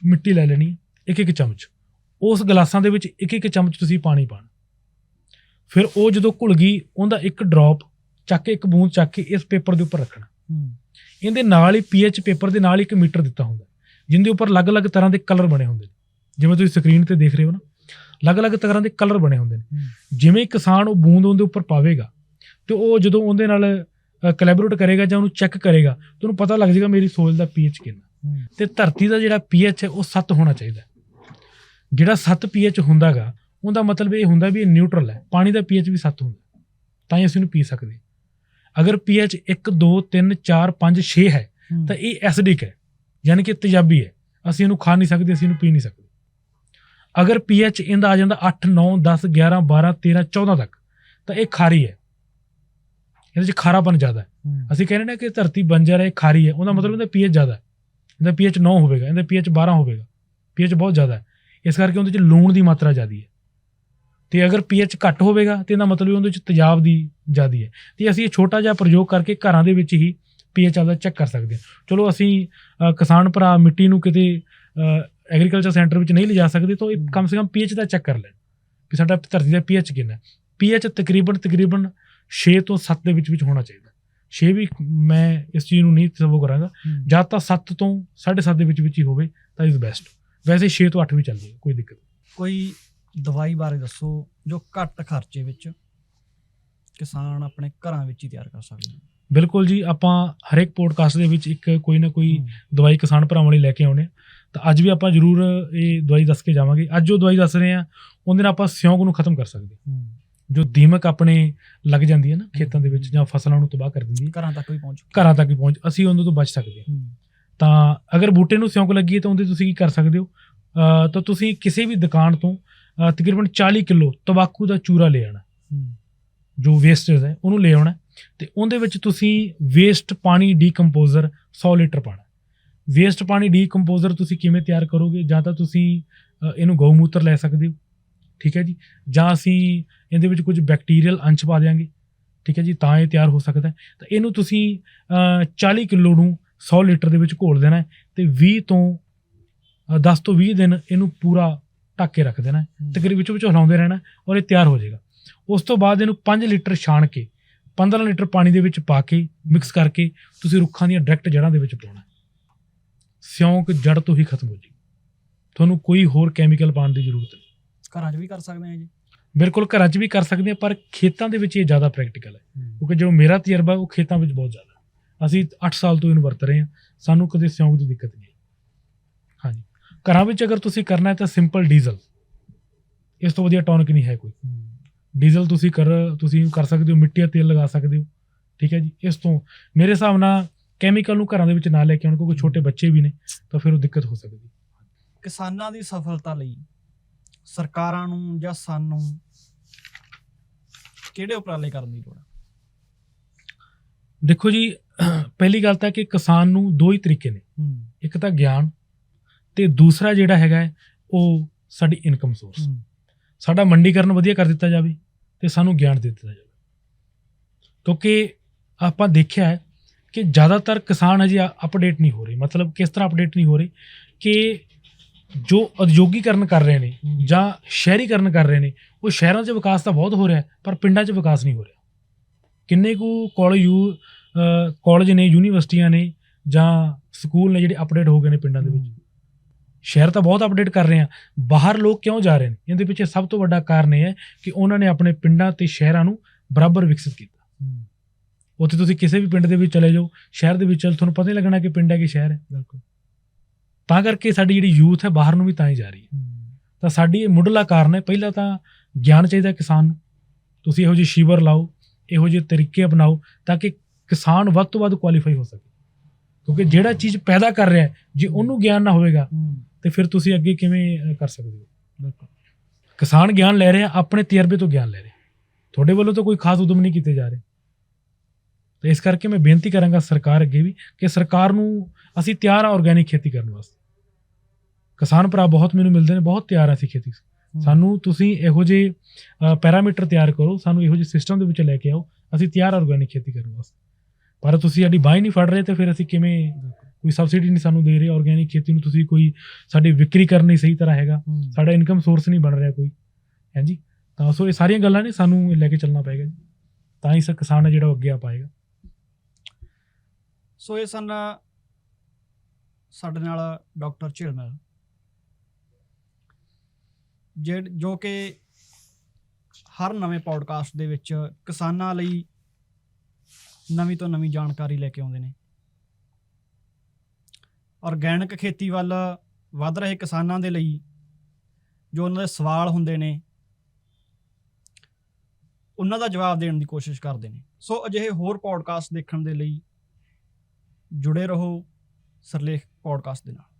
ਮਿੱਟੀ ਲੈ ਲੈਣੀ ਇੱਕ ਇੱਕ ਚਮਚ। ਉਸ ਗਲਾਸਾਂ ਦੇ ਵਿੱਚ ਇੱਕ ਇੱਕ ਚਮਚ ਤੁਸੀਂ ਪਾਣੀ ਪਾਣਾ ਫਿਰ ਉਹ ਜਦੋਂ ਘੁਲ ਗਈ ਉਹਦਾ ਇੱਕ ਡ੍ਰੌਪ ਚੱਕ ਕੇ ਇੱਕ ਬੂੰਦ ਚੱਕ ਕੇ ਇਸ ਪੇਪਰ ਦੇ ਉੱਪਰ ਰੱਖਣਾ। ਇਹਦੇ ਨਾਲ ਹੀ ਪੀਐਚ ਪੇਪਰ ਦੇ ਨਾਲ ਇੱਕ ਮੀਟਰ ਦਿੱਤਾ ਹੁੰਦਾ ਜਿੰਦੇ ਉੱਪਰ ਅਲੱਗ-ਅਲੱਗ ਤਰ੍ਹਾਂ ਦੇ ਕਲਰ ਬਣੇ ਹੁੰਦੇ ਨੇ। ਜਿਵੇਂ ਤੁਸੀਂ ਸਕਰੀਨ ਤੇ ਦੇਖ ਰਹੇ ਹੋ ਨਾ ਅਲੱਗ-ਅਲੱਗ ਤਰ੍ਹਾਂ ਦੇ ਕਲਰ ਬਣੇ ਹੁੰਦੇ ਨੇ। ਜਿਵੇਂ ਕਿਸਾਨ ਉਹ ਬੂੰਦ ਉਹਦੇ ਉੱਪਰ ਪਾਵੇਗਾ ਤੇ ਉਹ ਜਦੋਂ ਉਹਦੇ ਨਾਲ ਕੋਲੈਬੋਰੇਟ ਕਰੇਗਾ ਜਾਂ ਉਹਨੂੰ ਚੈੱਕ ਕਰੇਗਾ ਤਾਂ ਉਹਨੂੰ ਪਤਾ ਲੱਗ ਜਾਏਗਾ ਮੇਰੀ ਸੋਇਲ ਦਾ ਪੀਐਚ ਕਿੰਨਾ। ਤੇ ਧਰਤੀ ਦਾ ਜਿਹੜਾ ਪੀਐਚ ਹੈ ਉਹ 7 ਹੋਣਾ ਚਾਹੀਦਾ। ਜਿਹੜਾ 7 ਪੀਐਚ ਹੁੰਦਾਗਾ ਉਹਦਾ ਮਤਲਬ ਇਹ ਹੁੰਦਾ ਵੀ ਇਹ ਨਿਊਟਰਲ ਹੈ ਪਾਣੀ ਦਾ ਪੀਐਚ ਵੀ 7 ਹੁੰਦਾ ਤਾਂ ਹੀ ਅਸੀਂ ਇਹਨੂੰ ਪੀ ਸਕਦੇ ਅਗਰ ਪੀਐਚ 1 2 3 4 5 6 ਹੈ ਹੂੰ। ਤਾਂ ਇਹ ਐਸਿਡਿਕ ਹੈ ਯਾਨੀ ਕਿ ਤੇਜ਼ਾਬੀ ਹੈ। ਅਸੀਂ ਇਹਨੂੰ ਖਾ ਨਹੀਂ ਸਕਦੇ ਅਸੀਂ ਇਹਨੂੰ ਪੀ ਨਹੀਂ ਸਕਦੇ। ਅਗਰ ਪੀਐਚ ਇਹਦਾ ਆ ਜਾਂਦਾ 8 9 10 11 12 13 14 ਤੱਕ ਤਾਂ ਇਹ ਖਾਰੀ ਹੈ। ਇਹਦੇ ਵਿੱਚ ਖਾਰਾਪਨ ਜ਼ਿਆਦਾ ਹੈ। ਅਸੀਂ ਕਹਿੰਦੇ ਨੇ ਕਿ ਧਰਤੀ ਬੰਜਰ ਹੈ ਖਾਰੀ ਹੈ। ਉਹਦਾ ਮਤਲਬ ਇਹਦਾ ਪੀਐਚ ਜ਼ਿਆਦਾ ਹੈ। ਇਹਦਾ ਪੀਐਚ 9 ਹੋਵੇਗਾ ਇਹਦਾ ਪੀਐਚ 12 ਹੋਵੇਗਾ। ਪੀਐਚ ਬਹੁਤ ਜ਼ਿਆਦਾ ਹੈ। ਇਸ ਕਰਕੇ ਉਹਦੇ ਵਿੱਚ ਲੂਣ ਦੀ ਮਾਤਰਾ ਜ਼ਿਆਦੀ ਹੈ। ਤੇ ਅਗਰ ਪੀਐਚ ਘੱਟ ਹੋਵੇਗਾ ਤੇ ਇਹਦਾ ਮਤਲਬ ਉਹਦੇ ਵਿੱਚ ਤੇਜ਼ਾਬ ਦੀ ਜ਼ਿਆਦੀ ਹੈ। ਤੇ ਅਸੀਂ ਇਹ ਛੋਟਾ ਜਿਹਾ ਪ੍ਰਯੋਗ ਕਰਕੇ ਘਰਾਂ ਦੇ ਵਿੱਚ ਹੀ ਪੀਐਚ ਆਪਦਾ ਚੈੱਕ ਕਰ ਸਕਦੇ ਹਾਂ। ਚਲੋ ਅਸੀਂ ਕਿਸਾਨ ਭਰਾ ਮਿੱਟੀ ਨੂੰ ਕਿਤੇ ਐਗਰੀਕਲਚਰ ਸੈਂਟਰ ਵਿੱਚ ਨਹੀਂ ਲਿਜਾ ਸਕਦੇ ਤਾਂ ਇਹ। ਕਮ ਸੇ ਕਮ ਪੀਐਚ ਦਾ ਚੈੱਕ ਕਰ ਲੈਣ ਕਿ ਸਾਡਾ ਧਰਤੀ ਦਾ ਪੀਐਚ ਕਿੰਨਾ ਪੀਐਚ ਤਕਰੀਬਨ ਤਕਰੀਬਨ 6 ਤੋਂ 7 ਦੇ ਵਿੱਚ ਵਿੱਚ ਹੋਣਾ ਚਾਹੀਦਾ। 6 ਵੀ ਮੈਂ ਇਸ ਚੀਜ਼ ਨੂੰ ਨਹੀਂ ਤਸਵੋ ਕਰਾਂਗਾ। ਜਾਂ ਤਾਂ 7 ਤੋਂ 7.5 ਦੇ ਵਿੱਚ ਵਿੱਚ ਹੀ ਹੋਵੇ ਤਾਂ ਇਜ਼ ਬੈਸਟ ਵੈਸੇ 6 ਤੋਂ 8 ਵੀ ਚੱਲਦੀ ਹੈ ਕੋਈ ਦਿੱਕਤ ਨਹੀਂ। ਕੋਈ ਦਵਾਈ ਬਾਰੇ ਦੱਸੋ ਜੋ ਘੱਟ ਖਰਚੇ ਵਿੱਚ ਕਿਸਾਨ ਆਪਣੇ ਘਰਾਂ ਵਿੱਚ ਹੀ ਤਿਆਰ ਕਰ ਸਕਦੇ ਨੇ। ਬਿਲਕੁਲ ਜੀ ਆਪਾਂ ਹਰੇਕ ਪੋਡਕਾਸਟ ਦੇ ਵਿੱਚ ਇੱਕ ਕੋਈ ਨਾ ਕੋਈ। ਦਵਾਈ ਕਿਸਾਨ ਭਰਾਵਾਂ ਲਈ ਲੈ ਕੇ ਆਉਣੇ ਤਾਂ ਅੱਜ ਵੀ ਆਪਾਂ ਜ਼ਰੂਰ ਇਹ ਦਵਾਈ ਦੱਸ ਕੇ ਜਾਵਾਂਗੇ। ਅੱਜ ਜੋ ਦਵਾਈ ਦੱਸ ਰਹੇ ਆ ਉਹਦੇ ਨਾਲ ਆਪਾਂ ਸਿਉਂਕ ਨੂੰ ਖਤਮ ਕਰ ਸਕਦੇ ਹਾਂ। ਜੋ ਦੀਮਕ ਆਪਣੇ ਲੱਗ ਜਾਂਦੀ ਹੈ ਨਾ ਖੇਤਾਂ ਦੇ ਵਿੱਚ ਜਾਂ ਫਸਲਾਂ ਨੂੰ ਤਬਾਹ ਕਰ ਦਿੰਦੀ ਹੈ ਘਰਾਂ ਤੱਕ ਵੀ ਪਹੁੰਚ ਘਰਾਂ ਤੱਕ ਹੀ ਪਹੁੰਚ ਅਸੀਂ ਉਹਨਾਂ ਤੋਂ ਬਚ ਸਕਦੇ ਹਾਂ। ਤਾਂ ਅਗਰ ਬੂਟੇ ਨੂੰ ਸਿਉਂਕ ਲੱਗੀ ਹੈ ਤਾਂ ਉਹਦੇ ਤੁਸੀਂ ਕੀ ਕਰ ਸਕਦੇ ਹੋ? ਤਾਂ ਤੁਸੀਂ ਕਿਸੇ ਵੀ ਦੁਕਾਨ ਤੋਂ ਅਹ ਤਕਰੀਬਨ 40 ਕਿਲੋ ਤੰਬਾਕੂ ਦਾ ਚੂਰਾ ਲੈ ਆਣਾ ਜੋ ਵੇਸਟੇਜ ਹੈ ਉਹਨੂੰ ਲੈ ਆਉਣਾ ਤੇ ਉਹਦੇ ਵਿੱਚ ਤੁਸੀਂ ਵੇਸਟ ਪਾਣੀ ਡੀਕੰਪੋਜ਼ਰ 100 ਲੀਟਰ ਪਾਣਾ ਵੇਸਟ ਪਾਣੀ ਡੀਕੰਪੋਜ਼ਰ ਤੁਸੀਂ ਕਿਵੇਂ ਤਿਆਰ ਕਰੋਗੇ? ਜਾਂ ਤਾਂ ਤੁਸੀਂ ਅ, ਇਹਨੂੰ ਗਊਮੂਤਰ ਲੈ ਸਕਦੇ ਹੋ। ਠੀਕ ਹੈ ਜੀ? ਜਾਂ ਅਸੀਂ ਇਹਦੇ ਵਿੱਚ ਕੁਝ ਬੈਕਟੀਰੀਅਲ ਅੰਸ਼ ਪਾ ਦਿਆਂਗੇ। ਠੀਕ ਹੈ ਜੀ? ਤਾਂ ਇਹ ਤਿਆਰ ਹੋ ਸਕਦਾ ਹੈ। ਤਾਂ ਇਹਨੂੰ ਤੁਸੀਂ ਅ, 40 ਕਿਲੋ ਨੂੰ 100 ਲੀਟਰ ਦੇ ਵਿੱਚ ਘੋਲ ਦੇਣਾ ਹੈ ਤੇ 20 ਤੋਂ ਅ, 10 ਤੋਂ 20 ਦਿਨ ਇਹਨੂੰ ਪੂਰਾ ਢੱਕ ਕੇ ਰੱਖ ਦੇਣਾ। ਤਕਰੀਬਨ ਵਿੱਚੋਂ ਵਿੱਚੋਂ ਹਿਲਾਉਂਦੇ ਰਹਿਣਾ ਔਰ ਇਹ ਤਿਆਰ ਹੋ ਜਾਏਗਾ ਉਸ ਤੋਂ ਬਾਅਦ ਇਹਨੂੰ 5 ਲੀਟਰ ਛਾਣ ਕੇ 15 ਲੀਟਰ ਪਾਣੀ ਦੇ ਵਿੱਚ ਪਾ ਕੇ ਮਿਕਸ ਕਰਕੇ ਤੁਸੀਂ ਰੁੱਖਾਂ ਦੀਆਂ ਡਾਇਰੈਕਟ ਜੜ੍ਹਾਂ ਦੇ ਵਿੱਚ ਪਾਉਣਾ। ਸਿਉਂਕ ਜੜ ਤੋਂ ਹੀ ਖਤਮ ਹੋ ਜਾਏਗੀ ਤੁਹਾਨੂੰ ਕੋਈ ਹੋਰ ਕੈਮੀਕਲ ਪਾਉਣ ਦੀ ਜ਼ਰੂਰਤ ਨਹੀਂ ਘਰਾਂ 'ਚ ਵੀ ਕਰ ਸਕਦੇ ਆ ਜੀ ਬਿਲਕੁਲ ਘਰਾਂ 'ਚ ਵੀ ਕਰ ਸਕਦੇ ਹਾਂ ਪਰ ਖੇਤਾਂ ਦੇ ਵਿੱਚ ਇਹ ਜ਼ਿਆਦਾ ਪ੍ਰੈਕਟੀਕਲ ਹੈ। ਕਿਉਂਕਿ ਜੋ ਮੇਰਾ ਤਜਰਬਾ ਉਹ ਖੇਤਾਂ ਵਿੱਚ ਬਹੁਤ ਜ਼ਿਆਦਾ। ਅਸੀਂ 8 ਸਾਲ ਤੋਂ ਇਹਨੂੰ ਵਰਤ ਰਹੇ ਹਾਂ ਸਾਨੂੰ ਕਦੇ ਸਿਉਂਕ ਦੀ ਦਿੱਕਤ ਨਹੀਂ ਘਰਾਂ ਵਿੱਚ ਅਗਰ ਤੁਸੀਂ ਕਰਨਾ ਹੈ ਤਾਂ ਸਿੰਪਲ ਡੀਜ਼ਲ ਇਸ ਤੋਂ ਵਧੀਆ ਟੌਨਿਕ ਨਹੀਂ ਹੈ ਕੋਈ। ਡੀਜ਼ਲ ਤੁਸੀਂ ਕਰ ਤੁਸੀਂ ਕਰ ਸਕਦੇ ਹੋ ਮਿੱਟੀ ਦਾ ਤੇਲ ਲਗਾ ਸਕਦੇ ਹੋ। ਠੀਕ ਹੈ ਜੀ। ਇਸ ਤੋਂ ਮੇਰੇ ਹਿਸਾਬ ਨਾਲ ਕੈਮੀਕਲ ਨੂੰ ਘਰਾਂ ਦੇ ਵਿੱਚ ਨਾ ਲੈ ਕੇ ਆਉਣ ਕਿਉਂਕਿ ਛੋਟੇ ਬੱਚੇ ਵੀ ਨੇ ਤਾਂ ਫਿਰ ਉਹ ਦਿੱਕਤ ਹੋ ਸਕਦੀ ਕਿਸਾਨਾਂ ਦੀ ਸਫਲਤਾ ਲਈ ਸਰਕਾਰਾਂ ਨੂੰ ਜਾਂ ਸਾਨੂੰ ਕਿਹੜੇ ਉਪਰਾਲੇ ਕਰਨ ਦੀ ਲੋੜ ਹੈ? ਦੇਖੋ ਜੀ ਪਹਿਲੀ ਗੱਲ ਤਾਂ ਕਿ ਕਿਸਾਨ ਨੂੰ ਦੋ ਹੀ ਤਰੀਕੇ ਨੇ। ਇੱਕ ਤਾਂ ਗਿਆਨ ਤੇ ਦੂਸਰਾ ਜਿਹੜਾ ਹੈਗਾ ਉਹ ਸਾਡੀ ਇਨਕਮ ਸੋਰਸ। ਸਾਡਾ ਮੰਡੀਕਰਨ ਵਧੀਆ ਕਰ ਦਿੱਤਾ ਜਾਵੇ ਤੇ ਸਾਨੂੰ ਗਿਆਨ ਦੇ ਦਿੱਤਾ ਜਾਵੇ। ਕਿਉਂਕਿ ਆਪਾਂ ਦੇਖਿਆ ਹੈ ਕਿ ਜ਼ਿਆਦਾਤਰ ਕਿਸਾਨ ਅਜੇ ਅਪਡੇਟ ਨਹੀਂ ਹੋ ਰਹੇ। ਮਤਲਬ ਕਿਸ ਤਰ੍ਹਾਂ ਅਪਡੇਟ ਨਹੀਂ ਹੋ ਰਹੇ ਕਿ ਜੋ ਉਦਯੋਗੀਕਰਨ ਕਰ ਰਹੇ ਨੇ। ਜਾਂ ਸ਼ਹਿਰੀਕਰਨ ਕਰ ਰਹੇ ਨੇ ਉਹ ਸ਼ਹਿਰਾਂ 'ਚ ਵਿਕਾਸ ਤਾਂ ਬਹੁਤ ਹੋ ਰਿਹਾ ਪਰ ਪਿੰਡਾਂ 'ਚ ਵਿਕਾਸ ਨਹੀਂ ਹੋ ਰਿਹਾ। ਕਿੰਨੇ ਕੁ ਕਾਲਜ ਯੂ ਕਾਲਜ ਨੇ ਯੂਨੀਵਰਸਿਟੀਆਂ ਨੇ ਜਾਂ ਸਕੂਲ ਨੇ ਜਿਹੜੇ ਅਪਡੇਟ ਹੋ ਗਏ ਨੇ ਪਿੰਡਾਂ ਦੇ ਵਿੱਚ। ਸ਼ਹਿਰ ਤਾਂ ਬਹੁਤ ਅਪਡੇਟ ਕਰ ਰਹੇ ਆ। ਬਾਹਰ ਲੋਕ ਕਿਉਂ ਜਾ ਰਹੇ ਨੇ? ਇਹਦੇ ਪਿੱਛੇ ਸਭ ਤੋਂ ਵੱਡਾ ਕਾਰਨ ਇਹ ਹੈ ਕਿ ਉਹਨਾਂ ਨੇ ਆਪਣੇ ਪਿੰਡਾਂ ਤੇ ਸ਼ਹਿਰਾਂ ਨੂੰ ਬਰਾਬਰ ਵਿਕਸਿਤ ਕੀਤਾ। ਉੱਥੇ ਤੁਸੀਂ ਕਿਸੇ ਵੀ ਪਿੰਡ ਦੇ ਵਿੱਚ ਚਲੇ ਜਾਓ ਸ਼ਹਿਰ ਦੇ ਵਿੱਚ ਚਲ ਤੁਹਾਨੂੰ ਪਤਾ ਹੀ ਲੱਗਣਾ ਕਿ ਪਿੰਡ ਹੈ ਕਿ ਸ਼ਹਿਰ ਹੈ। ਬਿਲਕੁਲ। ਤਾਂ ਕਰਕੇ ਸਾਡੀ ਜਿਹੜੀ ਯੂਥ ਹੈ ਬਾਹਰ ਨੂੰ ਵੀ ਤਾਂ ਹੀ ਜਾ ਰਹੀ ਹੈ। ਤਾਂ ਸਾਡੀ ਇਹ ਮੁੱਢਲਾ ਕਾਰਨ ਹੈ ਪਹਿਲਾਂ ਤਾਂ ਗਿਆਨ ਚਾਹੀਦਾ ਕਿਸਾਨ ਨੂੰ। ਤੁਸੀਂ ਇਹੋ ਜਿਹੇ ਸ਼ਿਵਰ ਲਾਓ ਇਹੋ ਜਿਹੇ ਤਰੀਕੇ ਅਪਣਾਓ ਤਾਂ ਕਿ ਕਿਸਾਨ ਵੱਧ ਤੋਂ ਵੱਧ ਕੁਆਲੀਫਾਈ ਹੋ ਸਕੇ। ਕਿਉਂਕਿ ਜਿਹੜਾ ਚੀਜ਼ ਪੈਦਾ ਕਰ ਰਿਹਾ ਜੇ ਉਹਨੂੰ ਗਿਆਨ ਨਾ ਹੋਵੇਗਾ। ਤੇ ਫਿਰ ਤੁਸੀਂ ਅੱਗੇ ਕਿਵੇਂ ਕਰ ਸਕਦੇ ਹੋ? ਬਿਲਕੁਲ। ਕਿਸਾਨ ਗਿਆਨ ਲੈ ਰਹੇ ਆ ਆਪਣੇ ਤਜਰਬੇ ਤੋਂ ਗਿਆਨ ਲੈ ਰਹੇ। ਤੁਹਾਡੇ ਵੱਲੋਂ ਤਾਂ ਕੋਈ ਖਾਸ ਉਦਮ ਨਹੀਂ ਕੀਤੇ ਜਾ ਰਹੇ। ਤੇ ਇਸ ਕਰਕੇ ਮੈਂ ਬੇਨਤੀ ਕਰਾਂਗਾ ਸਰਕਾਰ ਅੱਗੇ ਵੀ ਕਿ ਸਰਕਾਰ ਨੂੰ ਅਸੀਂ ਤਿਆਰ ਆ ਆਰਗੈਨਿਕ ਖੇਤੀ ਕਰਨ ਵਾਸਤੇ। ਕਿਸਾਨ ਭਰਾ ਬਹੁਤ ਮੈਨੂੰ ਮਿਲਦੇ ਨੇ, ਬਹੁਤ ਤਿਆਰ ਆ ਅਸੀਂ ਖੇਤੀ। ਸਾਨੂੰ ਤੁਸੀਂ ਇਹੋ ਜਿਹੇ ਪੈਰਾਮੀਟਰ ਤਿਆਰ ਕਰੋ, ਸਾਨੂੰ ਇਹੋ ਜਿਹੇ ਸਿਸਟਮ ਦੇ ਵਿੱਚ ਲੈ ਕੇ ਆਓ। ਅਸੀਂ ਤਿਆਰ ਆਰਗੈਨਿਕ ਖੇਤੀ ਕਰਨ ਵਾਸਤੇ। ਪਰ ਤੁਸੀਂ ਸਾਡੀ ਬਾਈ ਨਹੀਂ ਫੜ ਰਹੇ ਤੇ ਫਿਰ ਅਸੀਂ ਕਿਵੇਂ ਕੋਈ ਸਬਸਿਡੀ ਨਹੀਂ ਸਾਨੂੰ ਦੇ ਰਹੇ ਆਰਗੈਨਿਕ ਖੇਤੀ ਨੂੰ ਤੁਸੀਂ ਕੋਈ ਸਾਡੀ ਵਿਕਰੀ ਕਰਨ ਨਹੀਂ ਸਹੀ ਤਰ੍ਹਾਂ ਹੈਗਾ। ਸਾਡਾ ਇਨਕਮ ਸੋਰਸ ਨਹੀਂ ਬਣ ਰਿਹਾ ਕੋਈ ਹਾਂਜੀ ਤਾਂ ਸੋ ਇਹ ਸਾਰੀਆਂ ਗੱਲਾਂ ਨੇ ਸਾਨੂੰ ਲੈ ਕੇ ਚੱਲਣਾ ਪਏਗਾ ਜੀ। ਤਾਂ ਹੀ ਸਰ ਕਿਸਾਨ ਜਿਹੜਾ ਅੱਗੇ ਆ ਪਾਏਗਾ। ਸੋ ਇਹ ਸਨ ਸਾਡੇ ਨਾਲ ਡਾਕਟਰ ਝਿਲਮਲ। ਜਿਹੜੇ ਜੋ ਕਿ ਹਰ ਨਵੇਂ ਪੌਡਕਾਸਟ ਦੇ ਵਿੱਚ ਕਿਸਾਨਾਂ ਲਈ ਨਵੀਂ ਤੋਂ ਨਵੀਂ ਜਾਣਕਾਰੀ ਲੈ ਕੇ ਆਉਂਦੇ ਨੇ। ਆਰਗੈਨਿਕ ਖੇਤੀ ਵੱਲ ਵੱਧ ਰਹੇ ਕਿਸਾਨਾਂ ਦੇ ਲਈ ਜੋ ਉਹਨਾਂ ਦੇ ਸਵਾਲ ਹੁੰਦੇ ਨੇ, ਉਹਨਾਂ ਦਾ ਜਵਾਬ ਦੇਣ ਦੀ ਕੋਸ਼ਿਸ਼ ਕਰਦੇ ਨੇ। ਸੋ ਅਜਿਹੇ ਹੋਰ ਪੋਡਕਾਸਟ ਦੇਖਣ ਦੇ ਲਈ ਜੁੜੇ ਰਹੋ ਸਰਲੇਖ ਪੋਡਕਾਸਟ ਦੇ ਨਾਲ।